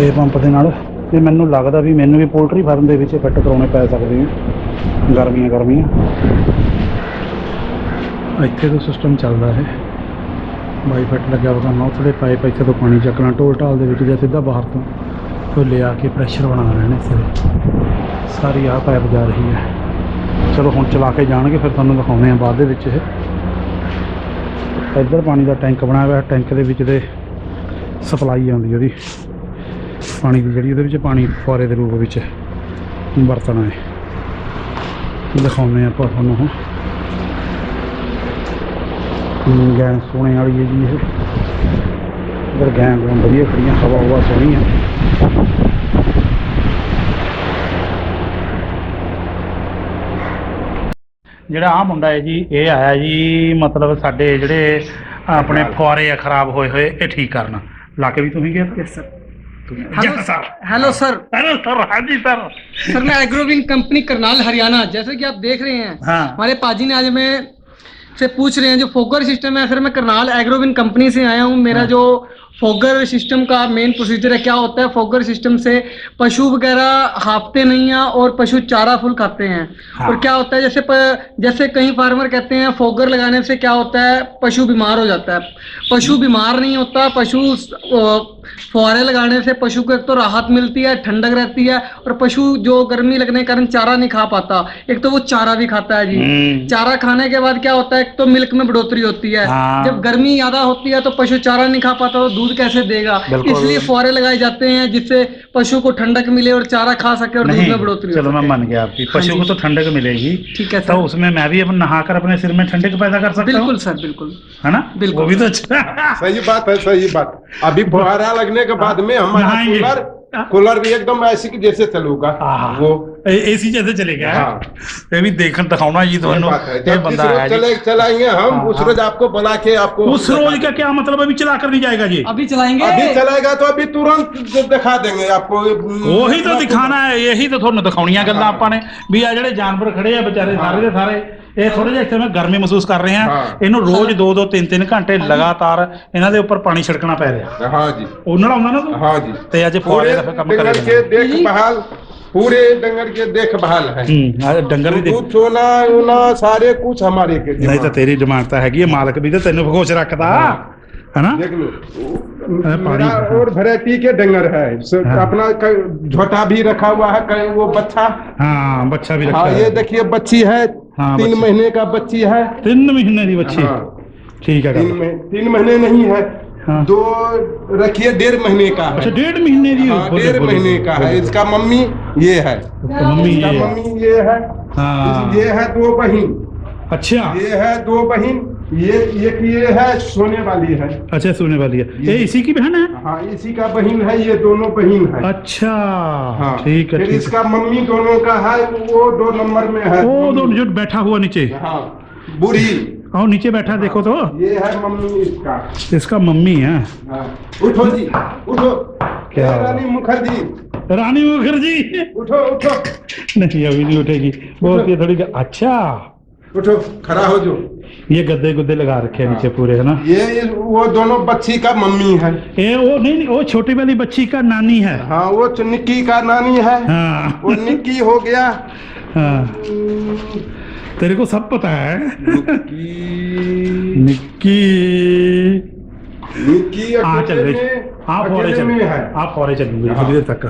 [SPEAKER 1] ਇਹ ਪੰਪ ਦੇ ਨਾਲ ਤੇ ਮੈਨੂੰ ਲੱਗਦਾ ਵੀ ਮੈਨੂੰ ਵੀ ਪੋਲਟਰੀ ਫਾਰਮ ਦੇ ਵਿੱਚ ਫਿੱਟ ਕਰਾਉਣੇ ਪੈ ਸਕਦੇ ਆ ਗਰਮੀਆਂ ਗਰਮੀਆਂ। ਇੱਥੇ ਤੋਂ ਸਿਸਟਮ ਚੱਲਦਾ ਹੈ ਬਾਈ ਫਿੱਟ ਲੱਗਿਆ ਹੋਗਾ ਨਾ ਥੋੜੇ ਪਾਈਪ ਇੱਥੇ ਤੋਂ ਪਾਣੀ ਚੱਕਣਾ, ਢੋਲ ਢਾਲ ਦੇ ਵਿੱਚ ਜਾਂ ਸਿੱਧਾ ਬਾਹਰ ਤੋਂ। ਤੋਂ ਲਿਆ ਕੇ ਪ੍ਰੈਸ਼ਰ ਬਣਾ ਲੈਣੇ ਸਿਰੇ ਸਾਰੀ ਆਹ ਪਾਈਪ ਜਾ ਰਹੀ ਹੈ। ਚਲੋ ਹੁਣ ਚਲਾ ਕੇ ਜਾਣਗੇ ਫਿਰ ਤੁਹਾਨੂੰ ਦਿਖਾਉਂਦੇ ਆ ਬਾਅਦ ਦੇ ਵਿੱਚ ਇਹ। ਇੱਧਰ ਪਾਣੀ ਦਾ ਟੈਂਕ ਬਣਾਇਆ ਹੋਇਆ ਟੈਂਕ ਦੇ ਵਿੱਚ ਦੇ ਸਪਲਾਈ ਆਉਂਦੀ ਉਹਦੀ। ਪਾਣੀ ਦੀ ਜਿਹੜੀ ਉਹਦੇ ਵਿੱਚ ਪਾਣੀ ਫੁਆਰੇ ਦੇ ਰੂਪ ਵਿੱਚ ਵਰਤਣਾ ਹੈ। ਦਿਖਾਉਂਦੇ ਆਪਾਂ ਤੁਹਾਨੂੰ ਹੁਣ। ਹਮ, ਗੈਂ ਵਾਲੀ ਹੈ ਜੀ ਇਹ। ਇੱਧਰ ਗੈਂ ਗੂੰ ਵਧੀਆ ਖੜੀਆਂ ਹਵਾ ਹਵਾ ਸੋਹਣੀ ਹੈ ਜਿਹੜਾ ਆ ਮੁੰਡਾ ਹੈ ਜੀ ਇਹ ਆਇਆ ਜੀ ਮਤਲਬ ਸਾਡੇ ਜਿਹੜੇ ਆਪਣੇ ਫੁਆਰੇ ਆ ਖਰਾਬ ਹੋਏ ਹੋਏ ਇਹ ਠੀਕ ਕਰਨ ਲਾ ਕੇ ਵੀ ਤੁਸੀਂ ਗਏ
[SPEAKER 4] yes sir
[SPEAKER 1] hello sir
[SPEAKER 4] hello sir
[SPEAKER 1] hello sir ਹਾਂਜੀ ਸਰ
[SPEAKER 4] सर मैं एग्रोविन कंपनी करनाल हरियाणा जैसे कि आप देख रहे हैं
[SPEAKER 1] हाँ
[SPEAKER 4] हमारे पाजी ने आज हमें से पूछ रहे हैं जो फोगर सिस्टम है। सर मैं करनाल एग्रोविन कंपनी से आया हूँ। मेरा जो फोगर सिस्टम का मेन प्रोसीजर है क्या होता है? फोगर सिस्टम से पशु वगैरह हाफते नहीं हैं और पशु चारा फुल खाते हैं।
[SPEAKER 1] हाँ।
[SPEAKER 4] और क्या होता है? जैसे प, जैसे कई फार्मर कहते हैं फोगर लगाने से क्या होता है? पशु बीमार हो जाता है। पशु बीमार नहीं होता पशु फुहारे लगाने से पशु को एक तो राहत मिलती है ठंडक रहती है और पशु जो गर्मी लगने के कारण चारा नहीं खा पाता। एक तो वो चारा भी खाता है जी।
[SPEAKER 1] हम्म,
[SPEAKER 4] चारा खाने के बाद क्या होता है एक तो मिल्क में बढ़ोतरी होती है।
[SPEAKER 1] हाँ।
[SPEAKER 4] जब गर्मी ज़्यादा होती है तो पशु चारा नहीं खा पाता तो दूध कैसे देगा? इसलिए फुहारे लगाए जाते हैं जिससे पशु को ठंडक मिले और चारा खा सके और दूध में बढ़ोतरी
[SPEAKER 1] चलो मैं। मान गया आपकी। पशु को तो ठंडक मिलेगी।
[SPEAKER 4] ठीक है
[SPEAKER 1] तो उसमें मैं भी अपन नहाकर अपने सिर में ठंडक पैदा कर सकता हूँ?
[SPEAKER 4] बिल्कुल सर बिल्कुल।
[SPEAKER 1] है ना?
[SPEAKER 4] बिल्कुल।
[SPEAKER 1] वो भी तो अच्छा।
[SPEAKER 5] सही बात है सही बात। अभी फुहारा नया लगने के बाद में हमारा कूलर कूलर भी एकदम ऐसी की जैसे चलूगा वो
[SPEAKER 1] एसी जैसे चलेगा
[SPEAKER 5] हाँ।
[SPEAKER 1] ये भी देखन दिखाना जी
[SPEAKER 5] तो
[SPEAKER 1] बंदा है
[SPEAKER 5] चले चलाएंगे हम
[SPEAKER 1] हाँ,
[SPEAKER 5] उस रोज आपको बुला के आपको
[SPEAKER 1] उस रोज का क्या मतलब अभी चला कर नहीं जाएगा जी
[SPEAKER 4] अभी चलाएंगे
[SPEAKER 5] अभी चलाएगा तो अभी तुरंत दिखा देंगे आपको
[SPEAKER 1] वही तो दिखाना है यही तो थोड़ा दिखानिया गल्ला आपने भी आ जड़े जानवर खड़े हैं बेचारे सारे के सारे ਇਹ ਥੋੜੇ ਜਿਹਾ ਇੱਥੇ ਮੈਂ ਗਰਮੀ ਮਹਿਸੂਸ ਕਰ ਰਹੇ ਆ
[SPEAKER 5] ਹਾਂ।
[SPEAKER 1] ਇਹਨੂੰ ਰੋਜ਼ 2 2 3 3 ਘੰਟੇ ਲਗਾਤਾਰ ਇਹਨਾਂ ਦੇ ਉੱਪਰ ਪਾਣੀ ਛਿੜਕਣਾ ਪੈ ਰਿਹਾ
[SPEAKER 5] हाँ जी
[SPEAKER 1] ਉਹਨਾਂ ਨਾਲ ਆਉਂਦਾ ਨਾ ਤੂੰ
[SPEAKER 5] हाँ जी
[SPEAKER 1] ਤੇ ਅੱਜ
[SPEAKER 5] पूरे
[SPEAKER 1] ਫੁਆਰੇ ਦਾ ਫਿਰ ਕੰਮ
[SPEAKER 5] डंगर
[SPEAKER 1] ਕਰੇ
[SPEAKER 5] के देखभाल पूरे डंगर के देखभाल है
[SPEAKER 1] ਹੂੰ ਆਹ ਡੰਗਰ ਵੀ ਦੇਖ
[SPEAKER 5] दूध चोना उना सारे कुछ हमारे के
[SPEAKER 1] ਨਹੀਂ ਤਾਂ
[SPEAKER 5] जिम्मा।
[SPEAKER 1] ਤੇਰੀ ਡਿਮਾਂਡ ਤਾਂ ਹੈਗੀ ਹੈ ਮਾਲਕ ਵੀ ਤੇ ਤੈਨੂੰ ਖੁਸ਼ ਰੱਖਦਾ ਹੈਨਾ
[SPEAKER 5] देख लो
[SPEAKER 1] अरे पानी
[SPEAKER 5] मेरा
[SPEAKER 1] का।
[SPEAKER 5] और वैरायटी के डंगर है स-
[SPEAKER 1] हाँ।
[SPEAKER 5] अपना क- झोटा भी रखा हुआ है कहीं वो बच्चा
[SPEAKER 1] ਹਾਂ ਬੱਚਾ ਵੀ ਰੱਖਿਆ
[SPEAKER 5] हाँ ये
[SPEAKER 1] ਹੈ।
[SPEAKER 5] देखिए बच्ची है
[SPEAKER 1] हाँ
[SPEAKER 5] तीन महीने का बच्ची है।
[SPEAKER 1] तीन महीने की बच्ची।
[SPEAKER 5] हाँ।
[SPEAKER 1] ठीक है
[SPEAKER 5] तीन, तीन महीने नहीं है।
[SPEAKER 1] हाँ।
[SPEAKER 5] दो रखिए डेढ़ महीने का
[SPEAKER 1] अच्छा डेढ़ महीने की
[SPEAKER 5] हाँ, डेढ़ महीने का है। इसका मम्मी ये है।
[SPEAKER 1] मम्मी ये है।
[SPEAKER 5] हाँ। ये है दो बहन।
[SPEAKER 1] अच्छा।
[SPEAKER 5] ये है दो बहन। ये एक ये है सोने वाली है।
[SPEAKER 1] अच्छा सुनने वाली है। ये इसी की बहन है?
[SPEAKER 5] हाँ इसी का बहन है ये दोनों बहन है।
[SPEAKER 1] अच्छा
[SPEAKER 5] हाँ
[SPEAKER 1] ठीक है
[SPEAKER 5] फिर इसका मम्मी दोनों का है वो दो नंबर में है।
[SPEAKER 1] ओ दो जो बैठा हुआ नीचे।
[SPEAKER 5] हाँ बूढ़ी
[SPEAKER 1] आओ नीचे बैठा देखो तो।
[SPEAKER 5] ये है मम्मी इसका।
[SPEAKER 1] इसका मम्मी है।
[SPEAKER 5] हाँ उठो जी उठो।
[SPEAKER 1] क्या?
[SPEAKER 5] रानी मुखर्जी?
[SPEAKER 1] रानी मुखर्जी।
[SPEAKER 5] उठो उठो।
[SPEAKER 1] नहीं अभी नहीं उठेगी। है थोड़ी अच्छा।
[SPEAKER 5] उठो खड़ा हो जो।
[SPEAKER 1] ये गद्दे गुद्दे लगा रखे हैं नीचे पूरे है ना?
[SPEAKER 5] ये वो दोनों बच्ची का मम्मी है।
[SPEAKER 1] ये वो नहीं नहीं वो छोटी वाली बच्ची का नानी है।
[SPEAKER 5] हाँ वो तो निक्की का नानी है।
[SPEAKER 1] हाँ।
[SPEAKER 5] वो निक्की हो गया।
[SPEAKER 1] हाँ। तेरे को सब पता है।
[SPEAKER 5] निक्की।
[SPEAKER 1] निक्की।
[SPEAKER 5] निक्की
[SPEAKER 1] हाँ,
[SPEAKER 5] आप
[SPEAKER 1] आप
[SPEAKER 5] थोड़ी हाँ।
[SPEAKER 1] देर तक
[SPEAKER 5] का।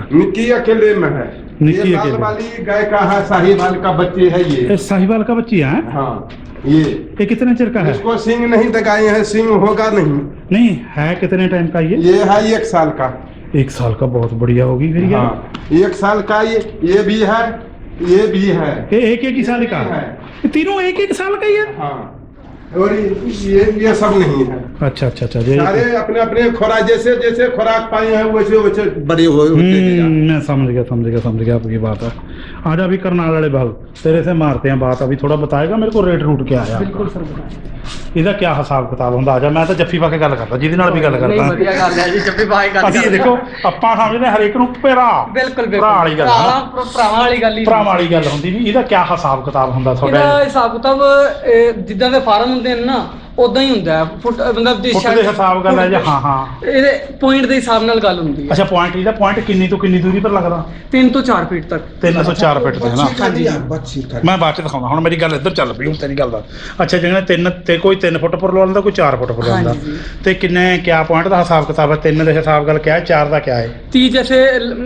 [SPEAKER 5] अकेले में है।
[SPEAKER 1] अकेले।
[SPEAKER 5] वाली गाय का है साहिवाल का बच्ची है ये।
[SPEAKER 1] साहिवाल का बच्ची है?
[SPEAKER 5] हाँ, ये।
[SPEAKER 1] ये कितने चिर का है?
[SPEAKER 5] इसको सिंह नहीं दगाए हैं सिंह होगा नहीं।
[SPEAKER 1] नहीं है कितने टाइम का ये?
[SPEAKER 5] ये है एक साल का।
[SPEAKER 1] एक साल का बहुत बढ़िया होगी फिर
[SPEAKER 5] हाँ, एक साल का ये ये भी है ये भी है।
[SPEAKER 1] ये एक एक साल का?
[SPEAKER 5] है।
[SPEAKER 1] तीनों एक एक साल का ही है?
[SPEAKER 5] हाँ। और ये ये सब नहीं है।
[SPEAKER 1] अच्छा अच्छा अच्छा
[SPEAKER 5] सारे अपने अपने खुराक जैसे जैसे खुराक पाए हैं वैसे वैसे बड़े हो
[SPEAKER 1] हम्म, मैं समझ गया समझ गया समझ गया आपकी बात। है आज अभी करनाल वाले भाग तेरे से मारते हैं बात। अभी थोड़ा बताएगा मेरे को रेट रूट क्या
[SPEAKER 4] है बिल्कुल सर
[SPEAKER 1] ਇਹਦਾ ਕੀ ਹਿਸਾਬ ਕਿਤਾਬ ਹੁੰਦਾ? ਆ ਜਾ ਮੈਂ ਤਾਂ ਜੱਫੀ ਪਾ ਕੇ ਗੱਲ ਕਰਦਾ ਜਿਹਦੇ ਨਾਲ ਵੀ ਗੱਲ
[SPEAKER 4] ਨਹੀਂ
[SPEAKER 1] ਕਰਦਾ
[SPEAKER 4] ਵਧੀਆ ਗੱਲ ਹੈ ਜੀ ਜੱਫੀ ਪਾਈ ਗੱਲ
[SPEAKER 1] ਅਸੀਂ ਦੇਖੋ ਆਪਾਂ ਸਮਝਦੇ ਹਰੇਕ ਨੂੰ ਭਰਾ
[SPEAKER 4] ਬਿਲਕੁਲ ਬਿਲਕੁਲ।
[SPEAKER 1] ਭਰਾ ਵਾਲੀ ਗੱਲ
[SPEAKER 4] ਭਰਾਵਾਂ ਵਾਲੀ ਗੱਲ ਹੀ
[SPEAKER 1] ਭਰਾਵਾਂ ਵਾਲੀ ਗੱਲ ਹੁੰਦੀ ਵੀ ਇਹਦਾ ਕੀ ਹਿਸਾਬ ਕਿਤਾਬ ਹੁੰਦਾ
[SPEAKER 4] ਇਹਦਾ
[SPEAKER 1] ਤੁਹਾਡਾ
[SPEAKER 4] ਹਿਸਾਬ ਕਿਤਾਬ ਜਿੱਦਾਂ ਦੇ ਫਾਰਮ ਹੁੰਦੇ ਨੇ ਨਾ ਉਦਾਂ ਹੀ ਹੁੰਦਾ ਹੈ ਫੁੱਟ ਮਤਲਬ ਦੀ
[SPEAKER 1] ਫੁੱਟ ਦੇ ਹਿਸਾਬ ਗੱਲ ਹੈ ਜਾਂ ਹਾਂ ਹਾਂ
[SPEAKER 4] ਇਹਦੇ ਪੁਆਇੰਟ ਦੇ ਹਿਸਾਬ ਨਾਲ ਗੱਲ ਹੁੰਦੀ ਹੈ
[SPEAKER 1] ਅੱਛਾ ਪੁਆਇੰਟ ਇਹਦਾ ਪੁਆਇੰਟ ਕਿੰਨੀ ਤੋਂ ਕਿੰਨੀ ਦੂਰੀ ਪਰ ਲੱਗਦਾ
[SPEAKER 4] 3 ਤੋਂ 4 ਫੀਟ ਤੱਕ
[SPEAKER 1] 304 ਫਿਟ ਤੇ ਹੈ ਨਾ
[SPEAKER 5] बच्ची का बच्ची का
[SPEAKER 1] ਮੈਂ ਬਾਅਦ ਚ ਦਿਖਾਉਂਦਾ ਹੁਣ ਮੇਰੀ ਗੱਲ ਇੱਧਰ ਚੱਲ ਪਈ ਹੁਣ ਤੇਰੀ ਗੱਲ ਦਾ ਅੱਛਾ ਜਿਹੜਾ ਤਿੰਨ ਤੇ ਕੋਈ 3 ਫੁੱਟ ਪਰ ਲਵਾਉਂਦਾ ਕੋਈ 4 ਫੁੱਟ ਪਰ ਲਵਾਉਂਦਾ
[SPEAKER 4] ਹਾਂਜੀ।
[SPEAKER 1] ਤੇ ਕਿੰਨੇ ਕਿਆ ਪੁਆਇੰਟ ਦਾ ਹਿਸਾਬ ਕਿਤਾਬ ਹੈ ਤਿੰਨ ਦੇ ਹਿਸਾਬ ਗੱਲ ਕਿਆ ਹੈ 4 ਦਾ ਕਿਆ ਹੈ
[SPEAKER 4] तीस जैसे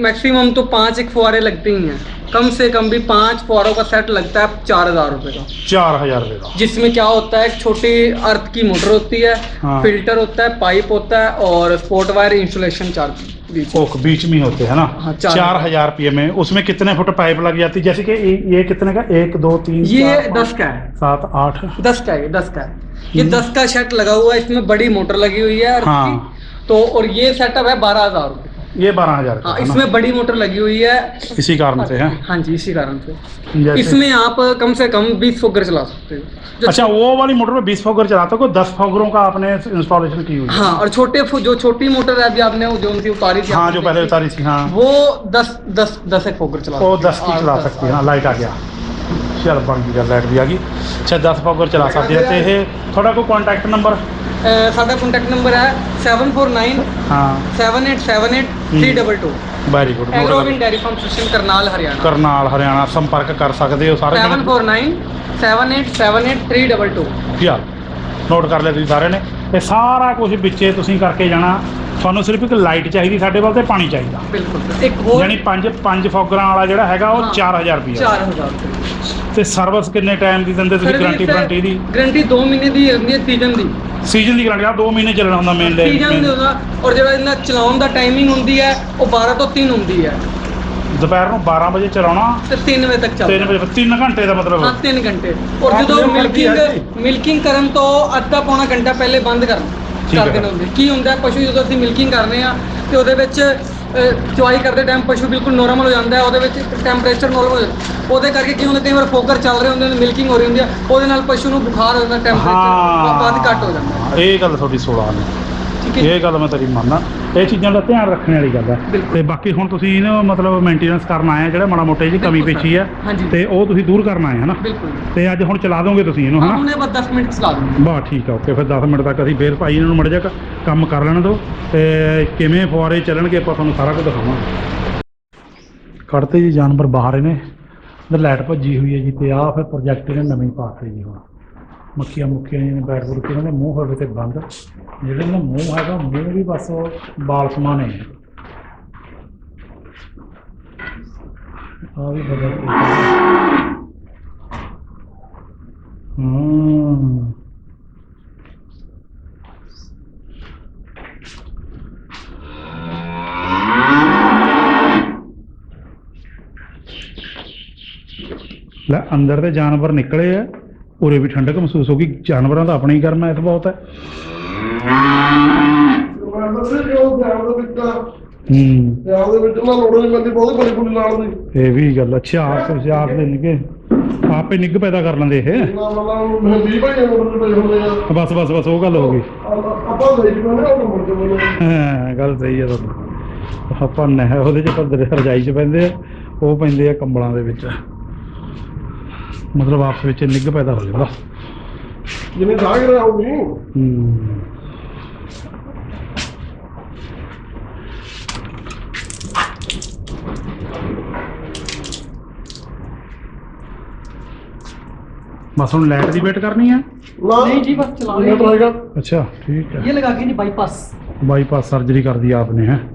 [SPEAKER 4] मैक्सिमम तो पांच एक फुहारे लगते ही हैं कम से कम भी पाँच पौरों का सेट लगता है चार हज़ार रूपए का।
[SPEAKER 1] चार हज़ार रूपए का।
[SPEAKER 4] जिसमें क्या होता है छोटी अर्थ की मोटर होती है
[SPEAKER 1] हाँ।
[SPEAKER 4] फ़िल्टर होता है पाइप होता है और स्पोर्ट वायर इंसुलेशन चार्ज बीच
[SPEAKER 1] ओक बीच में होते हैं ना?
[SPEAKER 4] हाँ, चार,
[SPEAKER 1] हज़ार रुपये में। उसमें कितने फुट पाइप लग जाती है? जैसे कि ये कितने का? एक दो तीन
[SPEAKER 4] ये दस का है।
[SPEAKER 1] सात आठ।
[SPEAKER 4] दस का है दस का है। ये हम्म। दस का सेट लगा हुआ है इसमें बड़ी मोटर लगी हुई है
[SPEAKER 1] हाँ।
[SPEAKER 4] तो और ये सेटअप है बारह हज़ार
[SPEAKER 1] ये बारह हज़ार
[SPEAKER 4] हाँ इसमें बड़ी मोटर लगी हुई है।
[SPEAKER 1] इसी कारण से है।
[SPEAKER 4] हाँ जी इसी कारण से। इसमें आप कम से कम बीस फोकर चला सकते हो।
[SPEAKER 1] अच्छा वो वाली मोटर में बीस फोकर चलाते हो दस फोकरों का आपने इंस्टॉलेशन की हुई हाँ।
[SPEAKER 4] और छोटे जो छोटी मोटर है अभी आपने जो उनकी उतारी थी
[SPEAKER 1] हाँ जो पहले उतारी थी हाँ।
[SPEAKER 4] वो दस दस दस एक फोकर चला
[SPEAKER 1] वो दस की चला सकती है
[SPEAKER 4] हाँ,
[SPEAKER 1] लाइट आ गया। चल बन गया लाइट भी आ गई। अच्छा दस फोकर चला सकते हैं। तो थोड़ा कोई कॉन्टैक्ट नंबर
[SPEAKER 4] साढ़ा कॉन्टैक्ट नंबर
[SPEAKER 1] है सैवन फोर
[SPEAKER 4] नाइन हाँ। Seven eight seven eight
[SPEAKER 1] Karnal Haryana. ਸੰਪਰਕ ਕਰ ਸਕਦੇ ਹੋ ਸਾਰੇ
[SPEAKER 4] 749
[SPEAKER 1] 7878322 ਨੋਟ ਕਰ ਲਿਆ ਤੁਸੀਂ ਸਾਰਿਆਂ ਨੇ। ਤੇ ਸਾਰਾ ਕੁਝ ਵਿੱਚੇ ਤੁਸੀਂ ਕਰਕੇ ਜਾਣਾ। ਤੁਹਾਨੂੰ ਸਿਰਫ ਇੱਕ ਲਾਈਟ ਚਾਹੀਦੀ ਸਾਡੇ ਵੱਲ ਤੇ ਪਾਣੀ ਚਾਹੀਦਾ।
[SPEAKER 4] ਬਿਲਕੁਲ। ਇੱਕ ਹੋਰ
[SPEAKER 1] ਯਾਨੀ ਪੰਜ ਪੰਜ ਫੋਗਰਾਂ ਵਾਲਾ ਜਿਹੜਾ ਹੈਗਾ ਉਹ 4000 ਰੁਪਏ
[SPEAKER 4] 4000 ਰੁਪਏ
[SPEAKER 1] ਤੇ ਸਰਵਿਸ ਕਿੰਨੇ ਟਾਈਮ ਦੀ ਦਿੰਦੇ ਤੁਸੀਂ ਗਾਰੰਟੀ ਵਾਰੰਟੀ ਦੀ?
[SPEAKER 4] ਗਾਰੰਟੀ 2 ਮਹੀਨੇ ਦੀ ਹੁੰਦੀ ਹੈ ਸੀਜ਼ਨ ਦੀ।
[SPEAKER 1] ਸੀਜ਼ਨ ਦੀ ਗਾਰੰਟੀ ਆ 2 ਮਹੀਨੇ ਚੱਲਣਾ ਹੁੰਦਾ ਮੇਨ
[SPEAKER 4] ਸੀਜ਼ਨ ਦੀ ਹੁੰਦਾ ਔਰ ਜਿਹੜਾ ਇਹਨਾਂ ਚਲਾਉਣ ਦਾ ਟਾਈਮਿੰਗ ਹੁੰਦੀ ਹੈ ਉਹ 12 ਤੋਂ 3 ਹੁੰਦੀ ਹੈ।
[SPEAKER 1] ਦੁਪਹਿਰ ਨੂੰ 12 ਵਜੇ ਚਲਾਉਣਾ?
[SPEAKER 4] ਤੇ 3 ਵਜੇ ਤੱਕ
[SPEAKER 1] 3
[SPEAKER 4] ਚੱਲਦਾ
[SPEAKER 1] ਵਜੇ 3 ਘੰਟੇ ਦਾ ਮਤਲਬ?
[SPEAKER 4] ਹਾਂ 3 ਘੰਟੇ। ਔਰ ਜਦੋਂ ਮਿਲਕਿੰਗ ਮਿਲਕਿੰਗ ਕਰਨ ਤੋਂ ਅੱਧਾ ਪੌਣਾ ਘੰਟਾ ਪਹਿਲੇ ਬੰਦ ਕਰਨਾ। ਕਰ। ਦੇਣਾ ਹੁੰਦੇ। ਕੀ ਹੁੰਦਾ ਪਸ਼ੂ ਜਦੋਂ ਅਸੀਂ ਮਿਲਕਿੰਗ ਕਰਦੇ ਆ ਤੇ ਉਹਦੇ ਵਿੱਚ ਚੁਆਈ ਕਰਦੇ ਟਾਈਮ ਪਸ਼ੂ ਬਿਲਕੁਲ ਨੋਰਮਲ ਹੋ ਜਾਂਦਾ ਹੈ ਉਹਦੇ ਵਿੱਚ ਟੈਂਪਰੇਚਰ ਨੋਰਮਲ ਹੋ ਜਾਂਦਾ ਉਹਦੇ ਕਰਕੇ ਕੀ ਹੁੰਦਾ ਕਈ ਵਾਰ ਫੋਕਰ ਚੱਲ ਰਹੇ ਹੁੰਦੇ ਨੇ ਮਿਲਕਿੰਗ ਹੋ ਰਹੀ ਹੁੰਦੀ ਹੈ ਉਹਦੇ ਨਾਲ ਪਸ਼ੂ ਨੂੰ ਬੁਖਾਰ ਹੋ ਜਾਂਦਾ ਟੈਂਪਰੇਚਰ ਵੱਧ ਘੱਟ ਹੋ ਜਾਂਦਾ।
[SPEAKER 1] ਇਹ ਗੱਲ ਤੁਹਾਡੀ 16 ਨੇ ਇਹ ਗੱਲ ਮੈਂ ਤੇਰੀ ਮੰਨਦਾ। ਇਹ ਚੀਜ਼ਾਂ ਦਾ ਧਿਆਨ ਰੱਖਣ ਵਾਲੀ ਗੱਲ ਹੈ। ਤੇ ਬਾਕੀ ਹੁਣ ਤੁਸੀਂ ਇਹਨੂੰ ਮਤਲਬ ਮੇਨਟੇਨੈਂਸ ਕਰਨ ਆਏ ਆ ਜਿਹੜਾ ਮਾੜਾ ਮੋਟੇ ਜੀ ਕਮੀ ਪੇਚੀ ਹੈ। ਤੇ ਉਹ ਤੁਸੀਂ ਦੂਰ ਕਰਨ ਆਏ ਹਨਾ ਤੇ ਅੱਜ ਹੁਣ ਚਲਾ ਦੋਗੇ ਤੁਸੀਂ ਇਹਨੂੰ ਹਨਾ?
[SPEAKER 4] ਹੁਣੇ ਬਸ 10 ਮਿੰਟ ਚਲਾ ਦੂੰਗਾ।
[SPEAKER 1] ਬਾ ਠੀਕ ਆ ਓਕੇ ਫਿਰ 10 ਮਿੰਟ ਤੱਕ ਅਸੀਂ ਫੇਰ ਭਾਈ ਇਹਨਾਂ ਨੂੰ ਮੜ ਜਾ ਕੰਮ ਕਰ ਲੈਣ ਦਿਓ ਤੇ ਕਿਵੇਂ ਫੁਆਰੇ ਚੱਲਣਗੇ ਆਪਾਂ ਤੁਹਾਨੂੰ ਸਾਰਾ ਕੁਝ ਦਿਖਾਵਾਂਗੇ। ਕੱਢਤੇ ਜੀ ਜਾਨਵਰ ਬਾਹਰ ਨੇ ਲਾਈਟ ਭੱਜੀ ਹੋਈ ਹੈ ਜੀ ਤੇ ਆਹ ਫਿਰ ਪ੍ਰੋਜੈਕਟ ਇਹਨੇ ਨਵੇਂ ਪਾਤੇ ਜੀ ਹੁਣ। ਮੱਖੀਆਂ ਮੁੱਖੀਆਂ ਜਿਹਨੇ ਬੈਠ ਬੁੜ ਕੇ ਇਹਨਾਂ ਦੇ ਮੂੰਹ ਹੋਵੇ ਤੇ ਬੰਦ। ਜਿਹੜੇ ਇਹਨਾਂ ਦਾ ਮੂੰਹ ਹੈਗਾ, ਮੂੰਹ ਵੀ ਬਸ ਉਹ ਬਾਲ ਸਮਾਨ ਹੈ ਆ ਵੀ ਬਦਲ ਹੂੰ। ਲੈ, ਅੰਦਰ ਦੇ ਜਾਨਵਰ ਨਿਕਲੇ ਆ। ਉਰੇ ਵੀ ਠੰਡਕ ਮਹਿਸੂਸ ਹੋ ਗਈ। ਜਾਨਵਰਾਂ ਦਾ ਆਪਣਾ ਹੀ ਗਰਮੈਸ਼ ਬਹੁਤ ਹੈ। ਹੂੰ।
[SPEAKER 5] ਪਿਆਰ ਦੇ ਵਿੱਚ ਨਾ ਲੋੜ ਨਹੀਂ ਪੈਂਦੀ ਬਹੁਤ ਬੜੀ ਬੁੱਲੀ ਨਾਲ ਦੀ।
[SPEAKER 1] ਇਹ ਵੀ ਗੱਲ ਅੱਛਾ ਆਪ ਤੁਸੀਂ ਆਪ ਦੇ ਨਿੱਗੇ ਆਪੇ ਨਿੱਗ ਪੈਦਾ ਕਰ ਲੈਂਦੇ ਇਹ।
[SPEAKER 5] ਨਾ ਮਤਲਬ ਮੈਂ 20 ਭਾਈ ਮੋਟਰ ਤੇ ਪਏ ਹੁੰਦੇ ਆ।
[SPEAKER 1] ਬਸ ਬਸ ਬਸ ਉਹ ਗੱਲ ਹੋ ਗਈ।
[SPEAKER 5] ਆਪਾਂ ਲਈ ਬੰਦੇ ਉਹ ਮੁੜ ਕੇ ਬੋਲੇ।
[SPEAKER 1] ਹਾਂ ਗੱਲ ਸਹੀ ਹੈ ਤੁਹਾਡੀ। ਆਪਾਂ ਨਹਿ ਉਹਦੇ ਚ ਪਰ ਰਜਾਈ ਚ ਪੈਂਦੇ ਆ। ਉਹ ਪੈਂਦੇ ਆ ਕੰਬਲਾਂ ਦੇ ਵਿੱਚ। ਮਤਲਬ ਆਪਸ ਵਿੱਚ ਨਿੱਗ ਪੈਦਾ ਹੋ ਜਾਂਦਾ
[SPEAKER 5] ਜਿਵੇਂ ਸਾਗ ਰਿਹਾ ਹੋਊਗੀ
[SPEAKER 1] ਹੂੰ ਬਸ ਹੁਣ ਲਾਈਟ ਦੀ ਵੇਟ ਕਰਨੀ ਹੈ
[SPEAKER 5] ਨਾ
[SPEAKER 4] नहीं जी बस चला
[SPEAKER 5] ਇਹ
[SPEAKER 4] रहे
[SPEAKER 5] ਤਾਂ
[SPEAKER 4] हैं
[SPEAKER 5] ਹੈਗਾ
[SPEAKER 1] ਅੱਛਾ ਠੀਕ ਹੈ
[SPEAKER 4] ये लगा के नहीं बाईपास
[SPEAKER 1] बाईपास सर्जरी कर दिया आपने है ठीक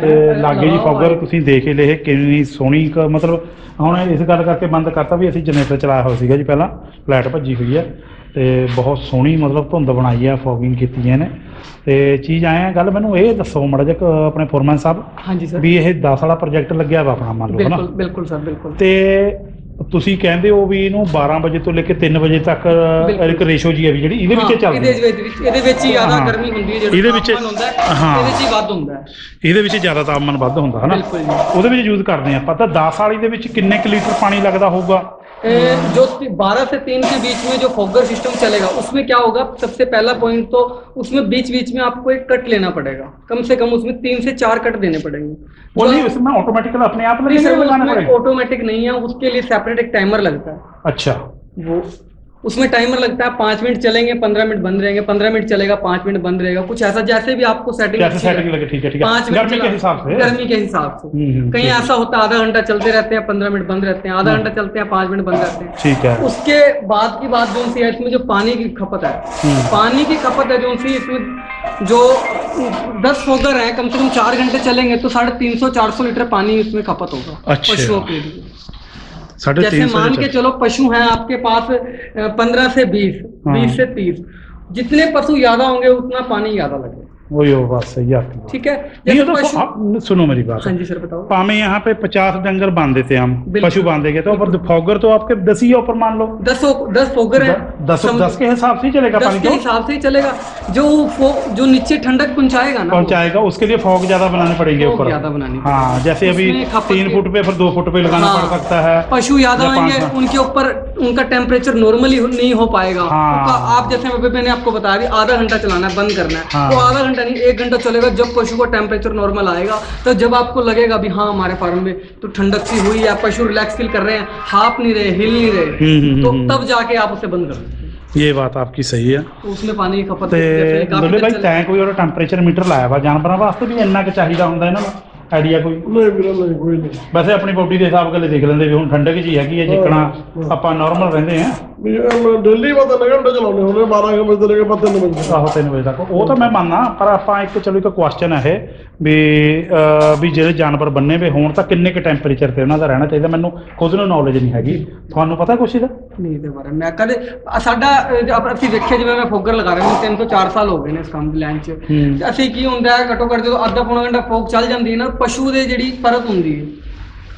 [SPEAKER 1] ਤੇ ਲਾਗੇ ਜੀ ਪਾਵਰ ਤੁਸੀਂ ਦੇਖ ਹੀ ਲਏ ਕਿੰਨੀ ਸੋਹਣੀ ਮਤਲਬ ਹੁਣ ਇਸ ਗੱਲ ਕਰਕੇ ਬੰਦ ਕਰਤਾ ਵੀ ਅਸੀਂ ਜਨਰੇਟਰ ਚਲਾਇਆ ਹੋਇਆ ਸੀਗਾ ਜੀ ਪਹਿਲਾਂ ਫਲੈਟ ਭੱਜੀ ਹੋਈ ਹੈ ਤੇ ਬਹੁਤ ਸੋਹਣੀ ਮਤਲਬ ਧੁੰਦ ਬਣਾਈ ਹੈ ਫੋਗਿੰਗ ਕੀਤੀ ਹੈ ਇਹਨੇ ਤੇ ਚੀਜ਼ ਆਇਆ ਗੱਲ ਮੈਨੂੰ ਇਹ ਦੱਸੋ ਮੜਾ ਜਿਹਾ ਆਪਣੇ ਫੋਰਮੈਨ ਸਾਹਿਬ
[SPEAKER 4] ਹਾਂਜੀ ਸਰ
[SPEAKER 1] ਵੀ ਇਹ 10 ਵਾਲਾ ਪ੍ਰੋਜੈਕਟ ਲੱਗਿਆ ਵਾ ਆਪਣਾ ਮੰਨ ਲਓ ਹਨਾ?
[SPEAKER 4] ਬਿਲਕੁਲ ਬਿਲਕੁਲ ਸਰ ਬਿਲਕੁਲ।
[SPEAKER 1] ਤੇ ਤੁਸੀਂ ਕਹਿੰਦੇ ਹੋ ਵੀ ਇਹਨੂੰ 12 ਵਜੇ ਤੋਂ ਲੈ ਕੇ 3 ਵਜੇ ਤੱਕ ਇੱਕ ਰੇਸ਼ੋ ਜੀ ਹੈ ਵੀ ਜਿਹੜੀ ਇਹਦੇ ਵਿੱਚ ਚੱਲਦੀ ਹੈ।
[SPEAKER 4] ਵਿੱਚ ਵਿੱਚ- ਇਹਦੇ ਵਿੱਚ ਹੀ ਜ਼ਿਆਦਾ
[SPEAKER 1] ਹਾਂ।
[SPEAKER 4] ਗਰਮੀ ਹੁੰਦੀ ਹੈ ਜਿਹੜਾ
[SPEAKER 1] ਇਹਦੇ ਵਿੱਚ-
[SPEAKER 4] ਤਾਪਮਾਨ ਹੁੰਦਾ ਹੈ, ਇਹਦੇ ਵਿੱਚ ਹੀ ਵੱਧ ਹੁੰਦਾ ਹੈ।
[SPEAKER 1] ਇਹਦੇ ਵਿੱਚ ਜ਼ਿਆਦਾ ਤਾਪਮਾਨ ਵੱਧ ਹੁੰਦਾ ਹਨਾ?
[SPEAKER 4] ਬਿਲਕੁਲ
[SPEAKER 1] ਉਹਦੇ ਵਿੱਚ ਯੂਜ਼ ਕਰਦੇ ਆਪਾਂ। ਤਾਂ 10 ਵਾਲੀ ਦੇ ਵਿੱਚ ਕਿੰਨੇ ਕੁ ਲੀਟਰ ਪਾਣੀ ਲੱਗਦਾ ਹੋਊਗਾ?
[SPEAKER 4] जो बारह से तीन के बीच में जो फोगर सिस्टम चलेगा उसमें क्या होगा? सबसे पहला पॉइंट तो उसमें बीच बीच में आपको एक कट लेना पड़ेगा। कम से कम उसमें तीन से चार कट देने पड़ेंगे।
[SPEAKER 1] वो नहीं उसमें ऑटोमेटिकल अपने आप
[SPEAKER 4] ऑटोमेटिक नहीं है उसके लिए सेपरेट एक टाइमर लगता है।
[SPEAKER 1] अच्छा।
[SPEAKER 4] वो उसमें टाइमर लगता है पाँच मिनट चलेंगे पंद्रह मिनट बंद रहेंगे पंद्रह मिनट चलेगा पाँच मिनट बंद रहेगा कुछ ऐसा जैसे भी आपको सेटिंग
[SPEAKER 1] जैसे सेटिंग लगे। ठीक है ठीक है।
[SPEAKER 4] पाँच मिनट
[SPEAKER 1] गर्मी के हिसाब से।
[SPEAKER 4] गर्मी के हिसाब से।
[SPEAKER 1] हम्म, हम्म,
[SPEAKER 4] कहीं ऐसा होता है आधा घंटा चलते रहते हैं पंद्रह मिनट बंद रहते हैं आधा
[SPEAKER 1] हम्म।
[SPEAKER 4] घंटा चलते हैं पाँच मिनट बंद रहते हैं।
[SPEAKER 1] ठीक है।
[SPEAKER 4] उसके बाद की बात जो सी है इसमें जो पानी की खपत है। पानी की खपत है जो सी इसमें जो दस फोगर है कम से कम चार घंटे चलेंगे तो साढ़े तीन सौ चार सौ लीटर पानी इसमें खपत होगा।
[SPEAKER 1] अच्छा।
[SPEAKER 4] पशुओं के लिए।
[SPEAKER 1] साढ़े
[SPEAKER 4] जैसे
[SPEAKER 1] तीन सौ
[SPEAKER 4] मान के
[SPEAKER 1] लीटर।
[SPEAKER 4] चलो पशु हैं आपके पास पंद्रह से बीस
[SPEAKER 1] हाँ।
[SPEAKER 4] बीस से तीस जितने पशु ज्यादा होंगे उतना पानी ज्यादा लगे
[SPEAKER 1] वही वो बात सही है आपकी
[SPEAKER 4] ठीक है? जैसे
[SPEAKER 1] तो
[SPEAKER 4] पशु
[SPEAKER 1] आप- सुनो मेरी बात।
[SPEAKER 4] हाँ जी सर बताओ।
[SPEAKER 1] पामे यहाँ पे पचास डंगर बाँध देते हैं हम। पशु बांधेंगे तो पर फॉगर तो आपके दस ही ऊपर मान लो।
[SPEAKER 4] दस दस फोगर है।
[SPEAKER 1] दस दस के हिसाब से ही चलेगा
[SPEAKER 4] दस
[SPEAKER 1] पानी
[SPEAKER 4] के
[SPEAKER 1] तो।
[SPEAKER 4] हिसाब से ही चलेगा। जो जो नीचे ठंडक पहुंचाएगा ना
[SPEAKER 1] पहुंचाएगा उसके लिए फॉग ज़्यादा बनाने पड़ेंगे ऊपर।
[SPEAKER 4] ज़्यादा बनानी
[SPEAKER 1] हाँ जैसे अभी तीन फुट पे फिर दो फुट पे लगाना
[SPEAKER 4] हाँ।
[SPEAKER 1] पड़ सकता है।
[SPEAKER 4] पशु ज़्यादा
[SPEAKER 1] या पाँच-
[SPEAKER 4] उनके ऊपर उनका टेम्परेचर नॉर्मली नहीं हो पाएगा
[SPEAKER 1] हाँ।
[SPEAKER 4] उनका आप जैसे अभी मैंने आपको बताया अभी आधा घंटा चलाना है बंद करना है
[SPEAKER 1] हाँ।
[SPEAKER 4] तो आधा घंटा नहीं एक घंटा चलेगा जब पशु का टेम्परेचर नॉर्मल आएगा तो जब आपको लगेगा भी हाँ हमारे फार्म में तो ठंडक सी हुई है पशु रिलैक्स फील कर रहे हैं हाफ नहीं रहे हिल नहीं
[SPEAKER 1] हम्म,
[SPEAKER 4] रहे
[SPEAKER 1] हम्म,
[SPEAKER 4] तो
[SPEAKER 1] हम्म।
[SPEAKER 4] तब जाके आप उसे बंद कर सकते हैं
[SPEAKER 1] ये बात आपकी सही है
[SPEAKER 4] तो उसमें पानी की खपत
[SPEAKER 1] ਤੇ
[SPEAKER 4] जैसे काफी
[SPEAKER 1] ਦੁੱਲੇ
[SPEAKER 4] देर
[SPEAKER 1] ਭਾਈ
[SPEAKER 4] चले-
[SPEAKER 1] ਤੈਂ ਕੋਈ ਉਹਦਾ ਟੈਂਪਰੇਚਰ ਮੀਟਰ ਲਾਇਆ ਵਾ ਜਾਨਵਰਾਂ ਵਾਸਤੇ ਵੀ ਇੰਨਾ ਕੁ ਚਾਹੀਦਾ ਹੁੰਦਾ ਇਹਨਾਂ ਨੂੰ ਆਈਡੀਆ ਕੋਈ?
[SPEAKER 6] ਨਹੀਂ ਵੀਰੇ ਨਹੀਂ ਕੋਈ ਨਹੀਂ।
[SPEAKER 1] ਵੈਸੇ ਆਪਣੀ ਬੋਡੀ ਦੇ ਹਿਸਾਬ ਗੱਲ ਦੇਖ ਲੈਂਦੇ ਵੀ ਹੁਣ ਠੰਡਕ ਜੀ ਹੈਗੀ ਹੈ ਜਿੱਕਣਾ ਆਪਾਂ ਨਾਰਮਲ ਰਹਿੰਦੇ ਆ
[SPEAKER 6] ਵੀ ਇਹ ਮੈਂ ਦਿੱਲੀ ਪਤਾ ਨਹੀਂ ਘੰਟੇ ਚਲਾਉਂਦੇ ਹੁੰਦੇ 12 ਕੁ ਵਜੇ ਤੋਂ ਲੈ ਕੇ ਪਤਾ ਨਹੀਂ ਵਜੇ
[SPEAKER 1] ਆਹੋ 3 ਵਜੇ ਤੱਕ। ਉਹ ਤਾਂ ਮੈਂ ਮੰਨਦਾ ਪਰ ਆਪਾਂ ਇੱਕ ਚਲੋ ਇੱਕ ਕੁਐਸਚਨ ਹੈ ਇਹ ਵੀ ਅਹ, ਵੀ ਜਿਹੜੇ ਜਾਨਵਰ ਬੰਨੇ ਵੇ ਹੋਣ ਤਾਂ ਕਿੰਨੇ ਕੁ ਟੈਂਪਰੇਚਰ ਤੇ ਉਹਨਾਂ ਦਾ ਰਹਿਣਾ ਚਾਹੀਦਾ? ਮੈਨੂੰ ਖੁਦ ਨੂੰ ਨੌਲੇਜ ਨਹੀਂ ਹੈਗੀ। ਤੁਹਾਨੂੰ ਪਤਾ ਕੁਛ ਇਹਦਾ?
[SPEAKER 4] ਨਹੀਂ ਦੇ ਬਾਰੇ। ਮੈਂ ਕਦੇ ਸਾਡਾ ਅਸੀਂ ਵੇਖਿਆ ਜਿਵੇਂ ਮੈਂ ਫੋਗਰ ਲਗਾ ਰਿਹਾ ਮੈਨੂੰ 3 ਤੋਂ 4 ਸਾਲ ਹੋ ਗਏ ਨੇ ਇਸ ਕੰਮ ਦੀ ਲਾਈਨ 'ਚ।
[SPEAKER 1] ਹੂੰ।
[SPEAKER 4] ਤੇ ਅਸੀਂ ਕੀ ਹੁੰਦਾ ਹੈ ਘੱਟੋ ਘੱਟ ਜਦੋਂ ਅੱਧਾ ਪੌਣਾ ਘੰਟਾ ਫੋਕ ਚੱਲ ਜਾਂਦੀ ਹੈ ਨਾ ਪਸ਼ੂ ਦੇ ਜਿਹੜੀ ਪਰਤ ਹੁੰਦੀ ਹੈ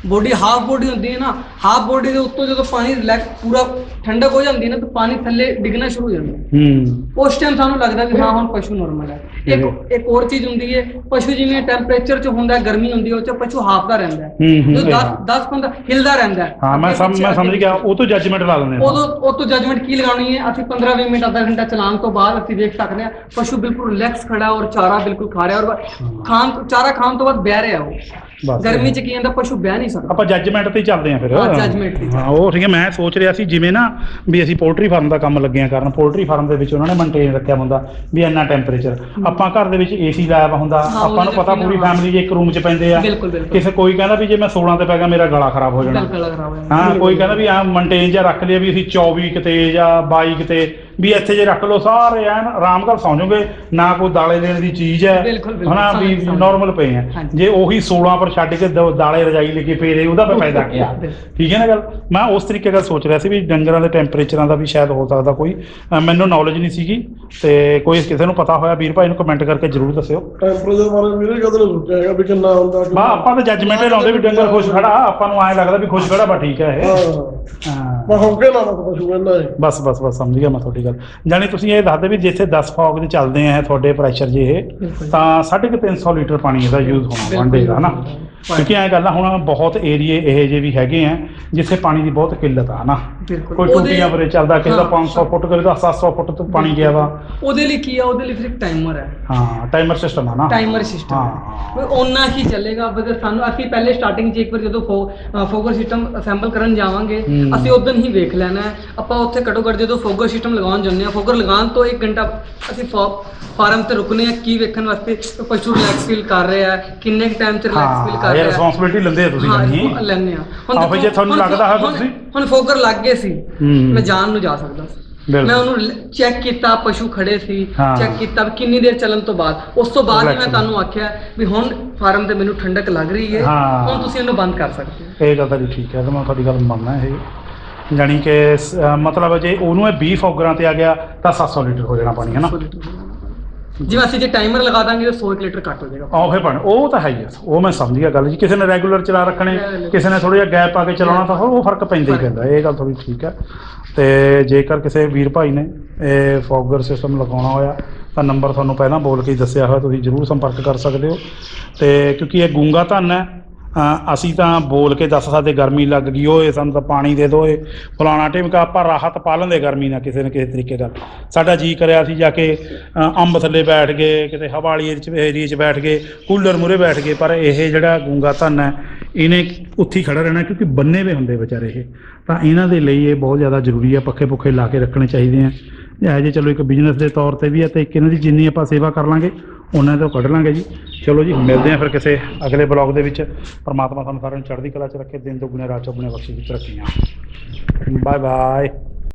[SPEAKER 4] ਬੋਡੀ ਹਾਫ ਬੋਡੀ ਹੁੰਦੀ ਹੈ ਨਾ ਹਾਫ ਬੋਡੀ ਦੇ ਉੱਤੋਂ ਜਦੋਂ ਪਾਣੀ ਰਿਲੈਕਸ ਪੂਰਾ ਠੰਡਕ ਹੋ ਜਾਂਦੀ ਹੈ ਨਾ ਤਾਂ ਪਾਣੀ ਥੱਲੇ ਡਿੱਗਣਾ ਸ਼ੁਰੂ ਹੋ ਜਾਂਦਾ। ਹੈ।
[SPEAKER 1] ਹੂੰ
[SPEAKER 4] ਉਸ ਟਾਈਮ ਸਾਨੂੰ ਲੱਗਦਾ ਵੀ ਹਾਂ ਹੁਣ ਪਸ਼ੂ ਨਾਰਮਲ ਹੈ। ਇੱਕ ਇੱਕ ਹੋਰ ਚੀਜ਼ ਹੁੰਦੀ ਹੈ ਪਸ਼ੂ ਜਿਵੇਂ ਟੈਂਪਰੇਚਰ 'ਚ ਹੁੰਦਾ ਗਰਮੀ ਹੁੰਦੀ ਹੈ ਉਹ 'ਚ ਪਸ਼ੂ ਹਾਫ ਦਾ ਰਹਿੰਦਾ ਹੈ।
[SPEAKER 1] ਹੂੰ, ਹੂੰ,
[SPEAKER 4] ਜਦੋਂ
[SPEAKER 1] ਇਹ
[SPEAKER 4] 10
[SPEAKER 1] ਹਾਂ।
[SPEAKER 4] 10 15 ਹਿਲਦਾ ਰਹਿੰਦਾ ਹੈ।
[SPEAKER 1] ਹਾਂ ਮੈਂ ਸਮ ਮੈਂ ਸਮਝ ਗਿਆ ਉਹ ਤੋਂ ਜੱਜਮੈਂਟ ਲਾ ਦਿੰਦੇ ਆ
[SPEAKER 4] ਉਦੋਂ ਉਹ ਤੋਂ ਜਜਮੈਂਟ ਕੀ ਲਗਾਉਣੀ ਹੈ? ਅਸੀਂ 15 20 ਮਿੰਟ ਅੱਧਾ ਘੰਟਾ ਚਲਾਉਣ ਤੋਂ ਬਾਅਦ ਅਸੀਂ ਦੇਖ ਸਕਦੇ ਹਾਂ ਪਸ਼ੂ ਬਿਲਕੁਲ ਰਿਲੈਕਸ ਖੜਾ ਔਰ ਚਾਰਾ ਬਿਲਕੁਲ ਖਾ ਰਿਹਾ ਔਰ ਖਾਣ ਤੋਂ- ਚਾਰਾ ਖਾਣ ਤੋਂ ਬਾਅਦ ਬਹਿ ਰਿਹਾ ਉਹ।
[SPEAKER 1] ਬਸ
[SPEAKER 4] ਗਰਮੀ ਚ ਕੀ ਹੁੰਦਾ ਪਸ਼ੂ ਬਹਿ ਨਹੀਂ ਸਕਦਾ।
[SPEAKER 1] ਆਪਾਂ ਜੱਜਮੈਂਟ ਤੇ ਹੀ ਚੱਲਦੇ ਆ ਫਿਰ।
[SPEAKER 4] ਹਾਂ, judgment ਤੇ।
[SPEAKER 1] ਹਾਂ ਉਹ ਠੀਕ ਹੈ ਮੈਂ ਸੋਚ ਰਿਹਾ ਸੀ ਜਿਵੇਂ ਨਾ ਵੀ ਅਸੀਂ ਪੋਲਟਰੀ ਫਾਰਮ ਦਾ ਕੰਮ ਲੱਗੇ ਆ ਕਰਨ ਪੋਲਟਰੀ ਫਾਰਮ ਦੇ ਵਿੱਚ ਉਹਨਾਂ ਨੇ ਮੇਨਟੇਨ ਰੱਖਿਆ ਹੁੰਦਾ ਵੀ ਇੰਨਾ ਟੈਂਪਰੇਚਰ ਆਪਾਂ ਘਰ ਦੇ ਵਿੱਚ ਏਸੀ ਲਾਇਆ ਵਾ ਹੁੰਦਾ
[SPEAKER 4] ਹਾਂ,
[SPEAKER 1] ਆਪਾਂ ਨੂੰ
[SPEAKER 4] ਉਹਦੇ
[SPEAKER 1] ਪਤਾ ਪੂਰੀ
[SPEAKER 4] ਹਾਂ।
[SPEAKER 1] ਫੈਮਿਲੀ ਜੇ ਇੱਕ ਰੂਮ 'ਚ ਪੈਂਦੇ ਆ
[SPEAKER 4] ਬਿਲਕੁਲ, ਬਿਲਕੁਲ।
[SPEAKER 1] ਕਿਸੇ ਕੋਈ ਕਹਿੰਦਾ ਵੀ ਜੇ ਮੈਂ 16 ਤੇ ਪੈ ਗਿਆ ਮੇਰਾ ਗਲਾ ਖਰਾਬ ਹੋ ਜਾਣਾ
[SPEAKER 4] ਬਿਲਕੁਲ
[SPEAKER 1] ਹਾਂ ਕੋਈ ਕਹਿੰਦਾ ਵੀ ਆ ਮੇਨਟੇਨ ਜਾਂ ਰੱਖ ਲਿਆ ਵੀ ਅਸੀਂ 24 ਕਿਤੇ ਜਾਂ 22 ਕਿਤੇ ਵੀ ਇੱਥੇ ਜੇ ਰੱਖ ਲਓ ਸਾਰੇ ਐਨ ਆਰਾਮ ਨਾਲ ਸੌਂ ਜਾਓਗੇ। ਨਾ ਕੋਈ ਦਾਲੇ ਦੇਣ ਦੀ ਚੀਜ਼ ਹੈ।
[SPEAKER 4] ਬਿਲਕੁਲ, ਬਿਲਕੁਲ,
[SPEAKER 1] ਹਨਾ ਵੀ। ਨਾਰਮਲ ਪਏ ਆ
[SPEAKER 4] ਹਾਂਜੀ।
[SPEAKER 1] ਜੇ ਉਹੀ 16 ਪਰ ਛੱਡ ਕੇ ਦ- ਦਾਲੇ ਰਜਾਈ ਲੈ ਕੇ ਪਏ ਰਹੇ ਉਹਦਾ ਫਿਰ ਫਾਇਦਾ ਕੀ ਆ? ਠੀਕ ਹੈ ਨਾ ਗੱਲ? ਮੈਂ ਉਸ ਤਰੀਕੇ ਨਾਲ ਸੋਚ ਰਿਹਾ ਸੀ ਵੀ ਡੰਗਰਾਂ ਦੇ ਟੈਂਪਰੇਚਰਾਂ ਦਾ ਵੀ ਸ਼ਾਇਦ ਹੋ ਸਕਦਾ ਕੋਈ। ਅ, ਮੈਨੂੰ ਨੌਲੇਜ ਨਹੀਂ ਸੀਗੀ। ਤੇ ਕੋਈ ਕਿਸੇ ਨੂੰ ਪਤਾ ਹੋਇਆ ਵੀਰ ਭਾਈ ਨੂੰ ਕਮੈਂਟ ਕਰਕੇ ਜਰੂਰ ਦੱਸਿਓ।
[SPEAKER 6] ਟੈਂਪਰੇਚਰ ਬਾਰੇ ਵੀਰੇ ਕਦੇ ਨਹੀਂ ਸੋਚਿਆ ਹੈਗਾ ਵੀ ਕਿੰਨਾ ਹੁੰਦਾ
[SPEAKER 1] ਬਾ ਆਪਾਂ ਤਾਂ ਜੱਜਮੈਂਟ ਲਾਉਂਦੇ ਵੀ ਡੰਗਰ ਖੁਸ਼ ਖੜਾ ਆਪਾਂ ਨੂੰ ਐਂ ਲੱਗਦਾ ਵੀ ਖੁਸ਼ ਖੜਾ ਬਾ ਠੀਕ ਹੈ ਇਹ।
[SPEAKER 6] ਹਾਂ।
[SPEAKER 1] ਹਾਂ।
[SPEAKER 6] ਮੈਂ ਹੋ ਕੇ ਨਾ ਪਸ਼ੂ ਕਹਿੰਦਾ ਹੈ
[SPEAKER 1] ਬਸ ਬਸ ਬਸ ਸਮਝ ਗਿਆ ਮੈਂ ਤੁਹਾਡੀ ਗੱਲ। ਜਾਣੀ ਤੁਸੀਂ ਇਹ ਦੱਸਦੇ ਵੀ ਜਿੱਥੇ 10 ਫੌਗ ਦੇ ਚੱਲਦੇ ਆ ਤੁਹਾਡੇ ਪ੍ਰੈਸ਼ਰ ਜੇ ਇਹ। ਤਾਂ 350 ਲੀਟਰ ਪਾਣੀ ਇਹਦਾ ਯੂਜ਼ ਹੋਣਾ ਵਨ ਡੇ ਦਾ ਹਨਾ? ਕਿਉਂਕਿ ਐਂ ਗੱਲ ਆ ਹੁਣ ਬਹੁਤ ਏਰੀਏ ਇਹ ਜੇ ਵੀ ਹੈਗੇ ਆ ਜਿੱਥੇ ਪਾਣੀ ਦੀ ਬਹੁਤ ਕਿੱਲਤ ਆ
[SPEAKER 4] ਬਿਲਕੁਲ।
[SPEAKER 1] ਕੋਈ
[SPEAKER 4] ਉਹਦੇ-
[SPEAKER 1] ਟੁੱਟੀਆਂ ਬਰੇ ਚੱਲਦਾ ਕਿਸੇ ਦਾ
[SPEAKER 4] ਹਾਂ,
[SPEAKER 1] 500 ਫੁੱਟ ਕਿਸੇ ਦਾ 700 ਫੁੱਟ ਤੋਂ ਪਾਣੀ ਗਿਆ ਵਾ।
[SPEAKER 4] ਉਹਦੇ ਲਈ ਕੀ ਆ? ਉਹਦੇ ਲਈ ਫਿਰ ਇੱਕ ਟਾਈਮਰ ਹੈ
[SPEAKER 1] ਹਾਂ ਟਾਈਮਰ ਸਿਸਟਮ ਆ ਨਾ।
[SPEAKER 4] ਟਾਈਮਰ ਸਿਸਟਮ
[SPEAKER 1] ਹਾਂ।
[SPEAKER 4] ਹੈ ਓਨਾ ਹੀ ਚੱਲੇਗਾ ਬਸ ਸਾਨੂੰ ਅਸੀਂ ਪਹਿਲੇ ਸਟਾਰਟਿੰਗ 'ਚ ਇੱਕ ਵਾਰ ਜਦੋਂ ਫੋਗਰ ਸਿਸਟਮ ਅਸੈਂਬਲ ਕਰਨ ਜਾਵਾਂਗੇ
[SPEAKER 1] ਹੂੰ।
[SPEAKER 4] ਅਸੀਂ ਉਦੋਂ ਹੀ ਵੇਖ ਲੈਣਾ ਹੈ। ਆਪਾਂ ਉੱਥੇ ਘੱਟੋ ਘੱਟ ਜਦੋਂ ਫੋਗਰ ਸਿਸਟਮ ਲਗਾਉਣ ਜਾਂਦੇ ਆ ਫੋਗਰ ਲਗਾਉਣ ਤੋਂ 1 ਘੰਟਾ ਅਸੀਂ ਫਾਰਮ ਤੇ ਰੁਕਨੇ ਆ ਕੀ ਵੇਖਣ ਵਾਸਤੇ ਪਸ਼ੂ ਰਿਲੈਕਸ ਫੀਲ ਕਰ ਰਿਹਾ ਹੈ ਕਿੰਨੇ ਟਾਈਮ ਚ ਰਿਲੈਕਸ ਫੀਲ
[SPEAKER 1] ਹਾਂ।
[SPEAKER 4] ਕਰ
[SPEAKER 1] ਇਹ
[SPEAKER 4] ਰਿਹਾ ਹੈ
[SPEAKER 1] ਰਿਸਪੌਂਸਿਬਿਲਿਟੀ ਲੈਂਦੇ ਆ ਤੁਸੀਂ
[SPEAKER 4] ਹਾਂ
[SPEAKER 1] ਜਾਨੀ
[SPEAKER 4] ਇਹ ਲੈਂਦੇ ਆ।
[SPEAKER 1] ਹਾਂ, ਫਿਰ ਜੇ ਤੁਹਾਨੂੰ ਲੱਗਦਾ ਹੈ ਤੁਸੀਂ-
[SPEAKER 4] ਹੁਣ ਫੋਗਰ ਲੱਗ ਗਏ ਸੀ।
[SPEAKER 1] ਹੂੰ।
[SPEAKER 4] ਮੈਂ ਜਾਣ ਨੂੰ ਜਾ ਸਕਦਾ ਸੀ।
[SPEAKER 1] ਬਿਲਕੁਲ।
[SPEAKER 4] ਮੈਂ ਉਹਨੂੰ ਚੈੱਕ ਕੀਤਾ ਪਸ਼ੂ ਖੜੇ ਸੀ
[SPEAKER 1] ਹਾਂ।
[SPEAKER 4] ਚੈੱਕ ਕੀਤਾ ਵੀ ਕਿੰਨੀ ਦੇਰ ਚੱਲਣ ਤੋਂ ਬਾਅਦ। ਉਸ ਤੋਂ ਬਾਅਦ ਹੀ ਮੈਂ ਤੁਹਾਨੂੰ ਆਖਿਆ ਵੀ ਹੁਣ ਫਾਰਮ ਤੇ ਮੈਨੂੰ ਠੰਡਕ ਲੱਗ ਰਹੀ ਹੈ।
[SPEAKER 1] ਹਾਂ।
[SPEAKER 4] ਹੁਣ ਤੁਸੀਂ ਇਹਨੂੰ ਬੰਦ ਕਰ ਸਕਦੇ ਹੋ।
[SPEAKER 1] ਇਹ ਗੱਲ ਤਾਂ ਜੀ ਠੀਕ ਹੈ ਤੇ ਮੈਂ ਤੁਹਾਡੀ ਗੱਲ ਮੰਨਦਾ ਇਹ। ਜਾਣੀ ਕਿ ਸ- ਅਹ ਮਤਲਬ ਜੇ ਉਹਨੂੰ ਇਹ 20 ਫੋਗਰਾਂ ਤੇ ਆ ਗਿਆ ਤਾਂ 700 ਲੀਟਰ ਹੋ ਜਾਣਾ ਪਾਣੀ ਹੈ ਨਾ?
[SPEAKER 4] ਜਿਵੇਂ ਅਸੀਂ ਜੇ ਟਾਈਮਰ ਲਗਾ ਦਾਂਗੇ ਤਾਂ 100 ਲੀਟਰ ਘੱਟ ਹੋ ਜਾਏਗਾ।
[SPEAKER 1] ਆਹ ਫਿਰ ਬਣ ਉਹ ਤਾਂ ਹੈ ਹੀ ਆ। ਉਹ ਮੈਂ ਸਮਝ ਗਿਆ ਗੱਲ ਜੀ। ਕਿਸੇ ਨੇ ਰੈਗੂਲਰ ਚਲਾ ਰੱਖਣੇ ਕਿਸੇ ਨੇ ਥੋੜਾ ਜਿਹਾ ਗੈਪ ਪਾ ਕੇ ਚਲਾਉਣਾ ਤਾਂ ਉਹ ਫ਼ਰਕ ਪੈਂਦਾ ਹੀ ਪੈਂਦਾ। ਇਹ ਗੱਲ ਥੋੜੀ ਠੀਕ ਹੈ। ਤੇ ਜੇਕਰ ਕਿਸੇ ਵੀਰ ਭਾਈ ਨੇ ਇਹ ਫੋਗਰ ਸਿਸਟਮ ਲਗਾਉਣਾ ਹੋਇਆ ਤਾਂ ਨੰਬਰ ਤੁਹਾਨੂੰ ਪਹਿਲਾਂ ਬੋਲ ਕੇ ਹੀ ਦੱਸਿਆ ਹੋਇਆ ਤੁਸੀਂ ਜਰੂਰ ਸੰਪਰਕ ਕਰ ਸਕਦੇ ਹੋ। ਤੇ ਕਿਉਂਕਿ ਇਹ ਗੂੰਗਾ ਧਨ ਹੈ ਅਸੀਂ ਤਾਂ ਬੋਲ ਕੇ ਦੱਸ ਸਕਦੇ ਗਰਮੀ ਲੱਗ ਗਈ, ਓਏ ਸਾਨੂੰ ਤਾਂ ਪਾਣੀ ਦੇ ਦੋ ਏ ਫਲਾਣਾ ਟਿਮਕਾ ਆਪਾਂ ਰਾਹਤ ਪਾ ਲੈਂਦੇ ਗਰਮੀ ਨਾਲ ਕਿਸੇ ਨਾ ਕਿਸੇ ਤਰੀਕੇ ਨਾਲ। ਸਾਡਾ ਜੀ ਕਰਿਆ ਸੀ ਜਾ ਕੇ ਅੰਬ ਥੱਲੇ ਬੈਠ ਗਏ, ਕਿਤੇ ਹਵਾ ਵਾਲੀ ਏਰੀਏ 'ਚ ਬੈਠ ਗਏ, ਕੂਲਰ ਮੂਰੇ ਬੈਠ ਗਏ, ਪਰ ਇਹ ਜਿਹੜਾ ਗੂੰਗਾ ਧਨ ਹੈ, ਇਹਨੇ ਉੱਥੇ ਹੀ ਖੜਾ ਰਹਿਣਾ ਕਿਉਂਕਿ ਬੰਨੇ ਵੇ ਹੁੰਦੇ ਵਿਚਾਰੇ ਇਹ। ਤਾਂ ਇਹਨਾਂ ਦੇ ਲਈ ਇਹ ਬਹੁਤ ਜ਼ਿਆਦਾ ਜ਼ਰੂਰੀ ਹੈ ਪੱਖੇ ਪੁੱਖੇ ਲਾ ਕੇ ਰੱਖਣੇ ਚਾਹੀਦੇ ਆ। ਇਹ ਜੇ ਚਲੋ ਇੱਕ ਬਿਜ਼ਨਸ ਦੇ ਤੌਰ ਤੇ ਵੀ ਹੈ ਤੇ ਇੱਕ ਇਹਨਾਂ ਦੀ ਜਿੰਨੀ ਆਪਾਂ ਸੇਵਾ ਕਰ ਲਾਂਗੇ ਉਹਨਾਂ ਤੋਂ ਕੱਢ ਲਾਂਗੇ ਜੀ। ਚਲੋ ਜੀ, ਮਿਲਦੇ ਆ ਫਿਰ ਕਿਸੇ ਅਗਲੇ ਬਲੌਗ ਦੇ ਵਿੱਚ। ਪਰਮਾਤਮਾ ਤੁਹਾਨੂੰ ਸਾਰਿਆਂ ਨੂੰ ਚੜ੍ਹਦੀ ਕਲਾ 'ਚ ਰੱਖੇ, ਦਿਨ ਦੁੱਗਣੇ, ਰਾਤ ਚੌਗੁਣੇ ਬਖਸ਼ੀ ਦੀ ਤਰੱਕੀਆਂ ਬਾਏ ਬਾਏ